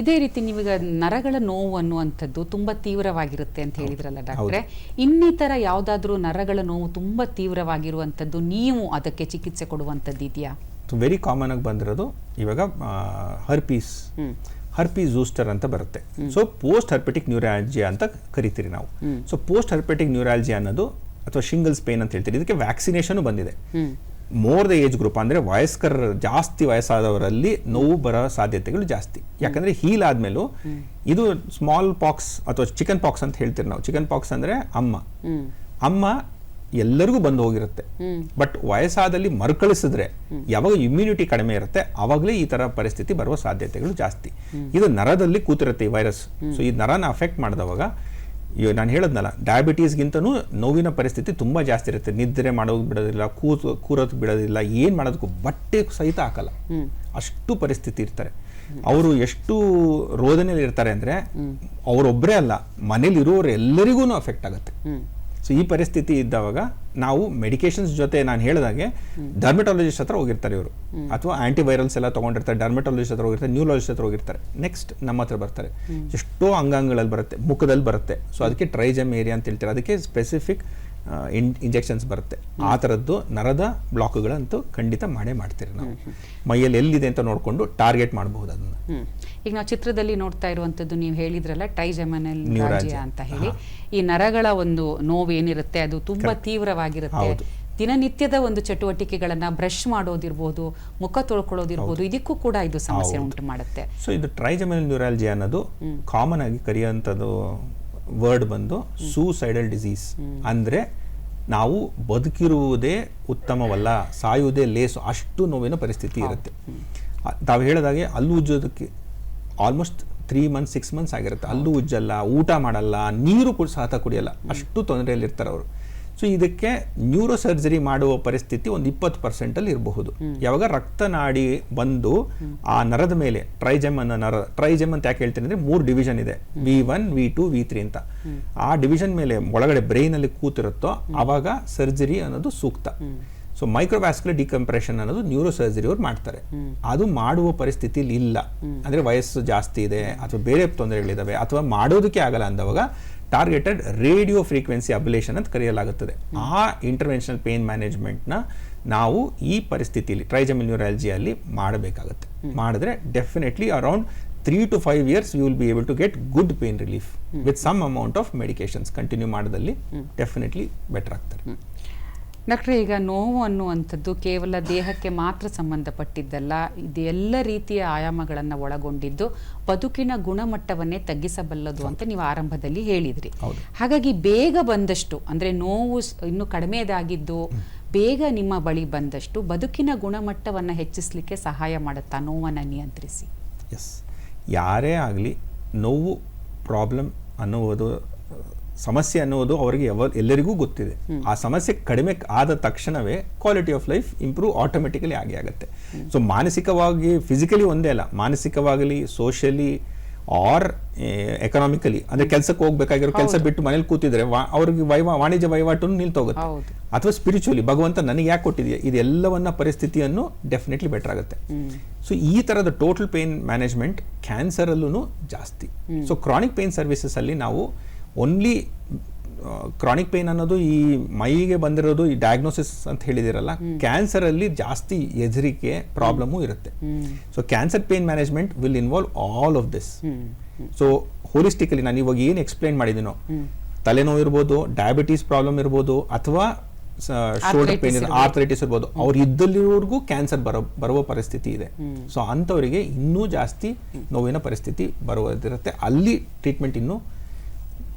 ಇದೇ ರೀತಿ ನೀವೀಗ ನರಗಳ ನೋವು ಅನ್ನುವಂಥದ್ದು ತುಂಬಾ ತೀವ್ರವಾಗಿರುತ್ತೆ ಅಂತ ಹೇಳಿದ್ರಲ್ಲ ಡಾಕ್ಟ್ರೆ? ಇನ್ನಿತರ ಯಾವುದಾದ್ರೂ ನರಗಳ ನೋವು ತುಂಬಾ ತೀವ್ರವಾಗಿರುವಂಥದ್ದು ನೀವು ಅದಕ್ಕೆ ಚಿಕಿತ್ಸೆ ಕೊಡುವಂಥದ್ದು ಇದೆಯಾ? ವೆರಿ ಕಾಮನ್ ಆಗಿ ಬಂದಿರೋದು ಇವಾಗ ಹರ್ಪೀಸ್ ಹರ್ಪೀಸ್ ಜೂಸ್ಟರ್ ಅಂತ ಬರುತ್ತೆ. ಸೊ ಪೋಸ್ಟ್ ಹರ್ಪೆಟಿಕ್ ನ್ಯೂರಾಲಜಿಯಾ ಅಂತ ಕರಿತೀರಿ ನಾವು. ಸೊ ಪೋಸ್ಟ್ ಹರ್ಪೆಟಿಕ್ ನ್ಯೂರಾಲಜಿ ಅನ್ನೋದು ಅಥವಾ ಶಿಂಗಲ್ಸ್ ಪೇನ್ ಅಂತ ಹೇಳ್ತೀರಿ ಇದಕ್ಕೆ ವ್ಯಾಕ್ಸಿನೇಷನ್ ಬಂದಿದೆ. ಮೋರ್ ದ ಏಜ್ ಗ್ರೂಪ್ ಅಂದ್ರೆ ವಯಸ್ಕರ ಜಾಸ್ತಿ ವಯಸ್ಸಾದವರಲ್ಲಿ ನೋವು ಬರೋ ಸಾಧ್ಯತೆಗಳು ಜಾಸ್ತಿ. ಯಾಕಂದ್ರೆ ಹೀಲ್ ಆದ್ಮೇಲೂ ಇದು ಸ್ಮಾಲ್ ಪಾಕ್ಸ್ ಅಥವಾ ಚಿಕನ್ ಪಾಕ್ಸ್ ಅಂತ ಹೇಳ್ತೀವಿ ನಾವು. ಚಿಕನ್ ಪಾಕ್ಸ್ ಅಂದ್ರೆ ಅಮ್ಮ. ಅಮ್ಮ ಎಲ್ಲರಿಗೂ ಬಂದು ಹೋಗಿರುತ್ತೆ. ಬಟ್ ವಯಸ್ಸಾದಲ್ಲಿ ಮರುಕಳಿಸಿದ್ರೆ ಯಾವಾಗ ಇಮ್ಯುನಿಟಿ ಕಡಿಮೆ ಇರುತ್ತೆ ಅವಾಗಲೇ ಈ ತರ ಪರಿಸ್ಥಿತಿ ಬರುವ ಸಾಧ್ಯತೆಗಳು ಜಾಸ್ತಿ. ಇದು ನರದಲ್ಲಿ ಕೂತಿರುತ್ತೆ ಈ ವೈರಸ್ ಸೊ ಈ ನರನ ಅಫೆಕ್ಟ್ ಮಾಡಿದವಾಗ ಇವಾಗ ನಾನು ಹೇಳದ್ನಲ್ಲ ಡಯಾಬಿಟೀಸ್ಗಿಂತನೂ ನೋವಿನ ಪರಿಸ್ಥಿತಿ ತುಂಬ ಜಾಸ್ತಿ ಇರುತ್ತೆ. ನಿದ್ರೆ ಮಾಡೋದು ಬಿಡೋದಿಲ್ಲ ಕೂತು ಕೂರೋದು ಬಿಡೋದಿಲ್ಲ ಏನು ಮಾಡೋದಕ್ಕೂ ಬಟ್ಟೆ ಸಹಿತ ಹಾಕಲ್ಲ. ಅಷ್ಟು ಪರಿಸ್ಥಿತಿ ಇರ್ತಾರೆ. ಅವರು ಎಷ್ಟು ರೋದನೆಯಲ್ಲಿ ಇರ್ತಾರೆ ಅಂದರೆ ಅವರೊಬ್ಬರೇ ಅಲ್ಲ ಮನೇಲಿ ಇರೋರು ಎಲ್ಲರಿಗೂ ಅಫೆಕ್ಟ್ ಆಗುತ್ತೆ ಸೊ ಈ ಪರಿಸ್ಥಿತಿ ಇದ್ದಾಗ ನಾವು ಮೆಡಿಕೇಶನ್ಸ್ ಜೊತೆ ನಾನು ಹೇಳಿದಾಗೆ ಡರ್ಮೆಟಾಲಜಿಸ್ಟ್ ಹತ್ರ ಹೋಗಿರ್ತಾರೆ ಇವರು. ಅಥವಾ ಆಂಟಿವೈರಲ್ಸ್ ಎಲ್ಲ ತೊಗೊಂಡಿರ್ತಾರೆ ಡರ್ಮೆಟಾಲಜಿಸ್ಟ್ ಹತ್ರ ಹೋಗಿರ್ತಾರೆ ನ್ಯೂರಾಲಜಿಸ್ಟ್ ಹತ್ರ ಹೋಗಿರ್ತಾರೆ. ನೆಕ್ಸ್ಟ್ ನಮ್ಮ ಹತ್ರ ಬರ್ತಾರೆ. ಎಷ್ಟೋ ಅಂಗಾಂಗಗಳಲ್ಲಿ ಬರುತ್ತೆ ಮುಖದಲ್ಲಿ ಬರುತ್ತೆ. ಸೊ ಅದಕ್ಕೆ ಟ್ರೈಜಮ್ ಏರಿಯಾ ಅಂತ ಹೇಳ್ತಾರೆ. ಅದಕ್ಕೆ ಸ್ಪೆಸಿಫಿಕ್ ಇಂಜೆಕ್ಷನ್ಸ್ ಬರುತ್ತೆ. ಆ ಥರದ್ದು ನರದ ಬ್ಲಾಕ್ಗಳಂತೂ ಖಂಡಿತ ಮಾಡೇ ಮಾಡ್ತೀರಿ ನಾವು. ಮೈಯಲ್ಲಿ ಎಲ್ಲಿದೆ ಅಂತ ನೋಡಿಕೊಂಡು ಟಾರ್ಗೆಟ್ ಮಾಡಬಹುದು ಅದನ್ನು. ಈಗ ನಾವು ಚಿತ್ರದಲ್ಲಿ ನೋಡ್ತಾ ಇರುವಂತದ್ದು ನೀವು ಹೇಳಿದ್ರಲ್ಲ ಟೈಜಮನಲ್ ರಾಜ್ಯ ಅಂತ ಹೇಳಿ. ಈ ನರಗಳ ಒಂದು ನೋವು ಏನಿರುತ್ತೆ ಅದು ತುಂಬಾ ತೀವ್ರವಾಗಿರುತ್ತೆ. ದಿನನಿತ್ಯದ ಒಂದು ಚಟುವಟಿಕೆಗಳನ್ನ ಬ್ರಷ್ ಮಾಡೋದಿರ್ಬೋದು ಮುಖ ತೊಳ್ಕೊಳ್ಳೋದಿರ್ಬೋದು ಇದಕ್ಕೂ ಕೂಡ ಇದು ಸಮಸ್ಯೆ ಉಂಟು ಮಾಡುತ್ತೆ. ಸೊ ಇದು ಟ್ರೈಜಮಲ್ ನ್ಯೂರಾಲಜಿ ಅನ್ನೋದು ಕಾಮನ್ ಆಗಿ ಕರೆಯುವಂಥದ್ದು ವರ್ಡ್ ಬಂದು ಸೂಸೈಡಲ್ ಡಿಸೀಸ್ ಅಂದ್ರೆ ನಾವು ಬದುಕಿರುವುದೇ ಉತ್ತಮವಲ್ಲ ಸಾಯುವುದೇ ಲೇಸು ಅಷ್ಟು ನೋವಿನ ಪರಿಸ್ಥಿತಿ ಇರುತ್ತೆ. ತಾವು ಹೇಳಿದಾಗೆ ಅಲ್ಲೂ ಉಜ್ಜೋದಕ್ಕೆ almost three months six months ಆಗಿರುತ್ತೆ. ಅಲ್ಲೂ ಉಜ್ಜಲ್ಲ ಊಟ ಮಾಡಲ್ಲ ನೀರು ಕೂಡ ಸಹ ಕುಡಿಯಲ್ಲ. ಅಷ್ಟು ತೊಂದರೆಯಲ್ಲಿ ಇರ್ತಾರೆ ಅವರು. ಸೊ ಇದಕ್ಕೆ ನ್ಯೂರೋ ಸರ್ಜರಿ ಮಾಡುವ ಪರಿಸ್ಥಿತಿ ಒಂದು ಇಪ್ಪತ್ತು ಪರ್ಸೆಂಟಲ್ಲಿ ಇರಬಹುದು. ಯಾವಾಗ ರಕ್ತನಾಡಿ ಬಂದು ಆ ನರದ ಮೇಲೆ ಟ್ರೈಜೆಮ್ ಅನ್ನೋ ನರ ಟ್ರೈಜೆಮ್ ಅಂತ ಯಾಕೆ ಹೇಳ್ತೀನಿ ಅಂದರೆ ಮೂರು ಡಿವಿಷನ್ ಇದೆ. V one V two V three ಅಂತ. ಆ ಡಿವಿಷನ್ ಮೇಲೆ ಒಳಗಡೆ ಬ್ರೈನಲ್ಲಿ ಕೂತಿರುತ್ತೋ ಆವಾಗ ಸರ್ಜರಿ ಅನ್ನೋದು ಸೂಕ್ತ. ಸೊ ಮೈಕ್ರೋವ್ಯಾಸ್ಕ್ಯುಲರ್ ಡಿಕಂಪ್ರೆಷನ್ ಅನ್ನೋದು ನ್ಯೂರೋ ಸರ್ಜರಿ ಅವ್ರು ಮಾಡ್ತಾರೆ. ಅದು ಮಾಡುವ ಪರಿಸ್ಥಿತಿಲಿ ಇಲ್ಲ. ಅಂದ್ರೆ ವಯಸ್ಸು ಜಾಸ್ತಿ ಇದೆ ಅಥವಾ ಬೇರೆ ತೊಂದರೆಗಳಿದ್ದಾವೆ ಅಥವಾ ಮಾಡೋದಕ್ಕೆ ಆಗಲ್ಲ ಅಂದವಾಗ ಟಾರ್ಗೆಟೆಡ್ ರೇಡಿಯೋ ಫ್ರೀಕ್ವೆನ್ಸಿ ಅಬ್ಲೇಷನ್ ಅಂತ ಕರೆಯಲಾಗುತ್ತದೆ. ಆ ಇಂಟರ್ವೆನ್ಷನಲ್ ಪೇನ್ ಮ್ಯಾನೇಜ್ಮೆಂಟ್ನ ನಾವು ಈ ಪರಿಸ್ಥಿತಿಯಲ್ಲಿ ಟ್ರೈಜಮಿಲ್ ನ್ಯೂರಾಲಜಿಯಲ್ಲಿ ಮಾಡಬೇಕಾಗುತ್ತೆ. ಮಾಡಿದ್ರೆ definitely around three to five years you will be able to get good pain relief with some amount of medications continue ಮಾಡೋದಲ್ಲಿ definitely better ಆಗ್ತಾರೆ. ಡಾಕ್ಟ್ರೆ ಈಗ ನೋವು ಅನ್ನುವಂಥದ್ದು ಕೇವಲ ದೇಹಕ್ಕೆ ಮಾತ್ರ ಸಂಬಂಧಪಟ್ಟಿದ್ದಲ್ಲ ಇದು ಎಲ್ಲ ರೀತಿಯ ಆಯಾಮಗಳನ್ನು ಒಳಗೊಂಡಿದ್ದು ಬದುಕಿನ ಗುಣಮಟ್ಟವನ್ನೇ ತಗ್ಗಿಸಬಲ್ಲದು ಅಂತ ನೀವು ಆರಂಭದಲ್ಲಿ ಹೇಳಿದ್ರಿ. ಹಾಗಾಗಿ ಬೇಗ ಬಂದಷ್ಟು ಅಂದರೆ ನೋವು ಇನ್ನು ಕಡಿಮೆದಾಗಿದ್ದು ಬೇಗ ನಿಮ್ಮ ಬಳಿ ಬಂದಷ್ಟು ಬದುಕಿನ ಗುಣಮಟ್ಟವನ್ನು ಹೆಚ್ಚಿಸಲಿಕ್ಕೆ ಸಹಾಯ ಮಾಡುತ್ತಾ ನೋವನ್ನು ನಿಯಂತ್ರಿಸಿ. ಎಸ್ ಯಾರೇ ಆಗಲಿ ನೋವು ಪ್ರಾಬ್ಲಮ್ ಅನ್ನುವುದು ಸಮಸ್ಯೆ ಅನ್ನುವುದು ಅವರಿಗೆ ಯಾವ ಎಲ್ಲರಿಗೂ ಗೊತ್ತಿದೆ. ಆ ಸಮಸ್ಯೆ ಕಡಿಮೆ ಆದ ತಕ್ಷಣವೇ quality of life improve automatically ಆಗಿ ಆಗುತ್ತೆ. ಸೊ ಮಾನಸಿಕವಾಗಿ ಫಿಸಿಕಲಿ ಒಂದೇ ಅಲ್ಲ ಮಾನಸಿಕವಾಗಲಿ ಸೋಷಿಯಲಿ ಆರ್ ಎಕನಾಮಿಕಲಿ ಅಂದ್ರೆ ಕೆಲಸಕ್ಕೆ ಹೋಗ್ಬೇಕಾಗಿರೋ ಕೆಲಸ ಬಿಟ್ಟು ಮನೇಲಿ ಕೂತಿದ್ರೆ ಅವ್ರಿಗೆ ವೈವಾ ವಾಣಿಜ್ಯ ವಹಿವಾಟು ನಿಲ್ತೋಗುತ್ತೆ. ಅಥವಾ ಸ್ಪಿರಿಚುವಲಿ ಭಗವಂತ ನನಗೆ ಯಾಕೆ ಕೊಟ್ಟಿದೆಯಾ? ಇದೆಲ್ಲವನ್ನ ಪರಿಸ್ಥಿತಿಯನ್ನು ಡೆಫಿನೆಟ್ಲಿ ಬೆಟರ್ ಆಗುತ್ತೆ. ಸೊ ಈ ತರದ ಟೋಟಲ್ ಪೇನ್ ಮ್ಯಾನೇಜ್ಮೆಂಟ್ ಕ್ಯಾನ್ಸರ್ ಅಲ್ಲೂ ಜಾಸ್ತಿ. ಸೊ ಕ್ರಾನಿಕ್ ಪೇನ್ ಸರ್ವಿಸಸ್ ಅಲ್ಲಿ ನಾವು ಓನ್ಲಿ ಕ್ರಾನಿಕ್ ಪೇಯ್ನ್ ಅನ್ನೋದು ಈ ಮೈಗೆ ಬಂದಿರೋದು ಈ ಡಯಾಗ್ನೋಸಿಸ್ ಅಂತ ಹೇಳಿದಿರಲ್ಲ ಕ್ಯಾನ್ಸರ್ ಅಲ್ಲಿ ಜಾಸ್ತಿ ಎದುರಿಕೆ ಪ್ರಾಬ್ಲಮು ಇರುತ್ತೆ. So cancer pain management will involve all of this so holistically ನಾನು ಇವಾಗ ಏನು ಎಕ್ಸ್ಪ್ಲೈನ್ ಮಾಡಿದ್ದೀನೋ ತಲೆನೋವು ಇರ್ಬೋದು ಡಯಾಬಿಟೀಸ್ ಪ್ರಾಬ್ಲಮ್ ಇರ್ಬೋದು ಅಥವಾ ಶೋಲ್ಡರ್ ಪೇನ್ ಇರೋ ಆರ್ಥರೈಟಿಸ್ ಇರ್ಬೋದು. ಅವ್ರು ಇದ್ದಲ್ಲಿರೋರ್ಗೂ ಕ್ಯಾನ್ಸರ್ ಬರೋ ಬರುವ ಪರಿಸ್ಥಿತಿ ಇದೆ. ಸೊ ಅಂಥವರಿಗೆ ಇನ್ನೂ ಜಾಸ್ತಿ ನೋವಿನ ಪರಿಸ್ಥಿತಿ ಬರುವುದಿರುತ್ತೆ ಅಲ್ಲಿ ಟ್ರೀಟ್ಮೆಂಟ್ ಇನ್ನೂ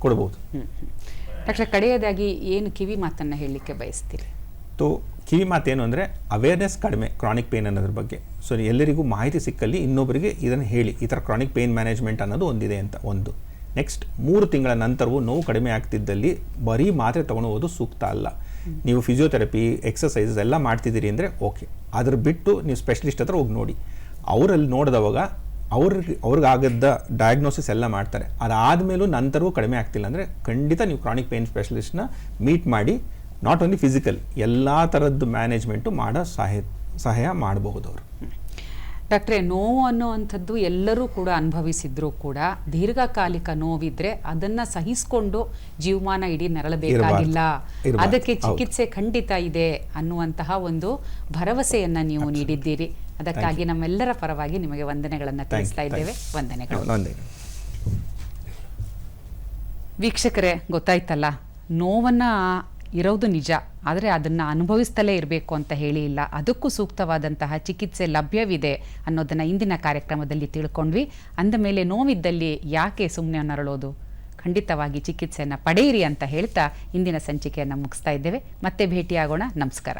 ಕೊಡ್ಬೋದು. ಡಾಕ್ಟರ್ ಕಡೆಯದಾಗಿ ಏನು ಕಿವಿ ಮಾತನ್ನು ಹೇಳಲಿಕ್ಕೆ ಬಯಸ್ತೀರಿ? ಸೊ ಕಿವಿ ಮಾತೇನು ಅಂದರೆ ಅವೇರ್ನೆಸ್ ಕಡಿಮೆ ಕ್ರಾನಿಕ್ ಪೇನ್ ಅನ್ನೋದ್ರ ಬಗ್ಗೆ. ಸೊ ಎಲ್ಲರಿಗೂ ಮಾಹಿತಿ ಸಿಕ್ಕಲ್ಲಿ ಇನ್ನೊಬ್ಬರಿಗೆ ಇದನ್ನು ಹೇಳಿ. ಈ ಥರ ಕ್ರಾನಿಕ್ ಪೇನ್ ಮ್ಯಾನೇಜ್ಮೆಂಟ್ ಅನ್ನೋದು ಒಂದಿದೆ ಅಂತ ಒಂದು. ನೆಕ್ಸ್ಟ್ ಮೂರು ತಿಂಗಳ ನಂತರವೂ ನೋವು ಕಡಿಮೆ ಆಗ್ತಿದ್ದಲ್ಲಿ ಬರೀ ಮಾತ್ರೆ ತೊಗೊಳೋದು ಸೂಕ್ತ ಅಲ್ಲ. ನೀವು ಫಿಸಿಯೋಥೆರಪಿ ಎಕ್ಸಸೈಸಸ್ ಎಲ್ಲ ಮಾಡ್ತಿದ್ದೀರಿ ಅಂದರೆ ಓಕೆ ಅದ್ರ ಬಿಟ್ಟು ನೀವು ಸ್ಪೆಷಲಿಸ್ಟ್ ಹತ್ರ ಹೋಗಿ ನೋಡಿ. ಅವರಲ್ಲಿ ನೋಡಿದವಾಗ ಅವ್ರಿಗೆ ಅವ್ರಿಗಾಗದ್ದ ಡಯಾಗ್ನೋಸಿಸ್ ಎಲ್ಲ ಮಾಡ್ತಾರೆ. ಅದಾದಮೇಲೂ ನಂತರವೂ ಕಡಿಮೆ ಆಗ್ತಿಲ್ಲ ಅಂದರೆ ಖಂಡಿತ ನೀವು ಕ್ರಾನಿಕ್ ಪೇನ್ ಸ್ಪೆಷಲಿಸ್ಟ್ನ ಮೀಟ್ ಮಾಡಿ ನಾಟ್ ಓನ್ಲಿ ಫಿಸಿಕಲ್ ಎಲ್ಲ ಥರದ್ದು ಮ್ಯಾನೇಜ್ಮೆಂಟು ಮಾಡೋ ಸಹಾಯ ಸಹಾಯ ಮಾಡಬಹುದು ಅವರು. ಡಾಕ್ಟ್ರೆ ನೋವು ಅನ್ನುವಂಥದ್ದು ಎಲ್ಲರೂ ಕೂಡ ಅನುಭವಿಸಿದ್ರು ಕೂಡ ದೀರ್ಘಕಾಲಿಕ ನೋವಿದ್ರೆ ಅದನ್ನ ಸಹಿಸಿಕೊಂಡು ಜೀವಮಾನ ಇಡೀ ನರಳಬೇಕಾಗಿಲ್ಲ. ಅದಕ್ಕೆ ಚಿಕಿತ್ಸೆ ಖಂಡಿತ ಇದೆ ಅನ್ನುವಂತಹ ಒಂದು ಭರವಸೆಯನ್ನ ನೀವು ನೀಡಿದ್ದೀರಿ. ಅದಕ್ಕಾಗಿ ನಮ್ಮೆಲ್ಲರ ಪರವಾಗಿ ನಿಮಗೆ ವಂದನೆಗಳನ್ನು ತಿಳಿಸ್ತಾ ಇದ್ದೇವೆ. ವಂದನೆಗಳು. ವೀಕ್ಷಕರೇ ಗೊತ್ತಾಯ್ತಲ್ಲ ನೋವನ್ನ ಇರೋದು ನಿಜ ಆದರೆ ಅದನ್ನು ಅನುಭವಿಸ್ತಲೇ ಇರಬೇಕು ಅಂತ ಹೇಳಿ ಇಲ್ಲ. ಅದಕ್ಕೂ ಸೂಕ್ತವಾದಂತಹ ಚಿಕಿತ್ಸೆ ಲಭ್ಯವಿದೆ ಅನ್ನೋದನ್ನು ಇಂದಿನ ಕಾರ್ಯಕ್ರಮದಲ್ಲಿ ತಿಳ್ಕೊಂಡ್ವಿ. ಅಂದ ಮೇಲೆ ನೋವಿದ್ದಲ್ಲಿ ಯಾಕೆ ಸುಮ್ಮನೆ ನರಳೋದು? ಖಂಡಿತವಾಗಿ ಚಿಕಿತ್ಸೆಯನ್ನು ಪಡೆಯಿರಿ ಅಂತ ಹೇಳ್ತಾ ಇಂದಿನ ಸಂಚಿಕೆಯನ್ನು ಮುಗಿಸ್ತಾ ಇದ್ದೇವೆ. ಮತ್ತೆ ಭೇಟಿಯಾಗೋಣ. ನಮಸ್ಕಾರ.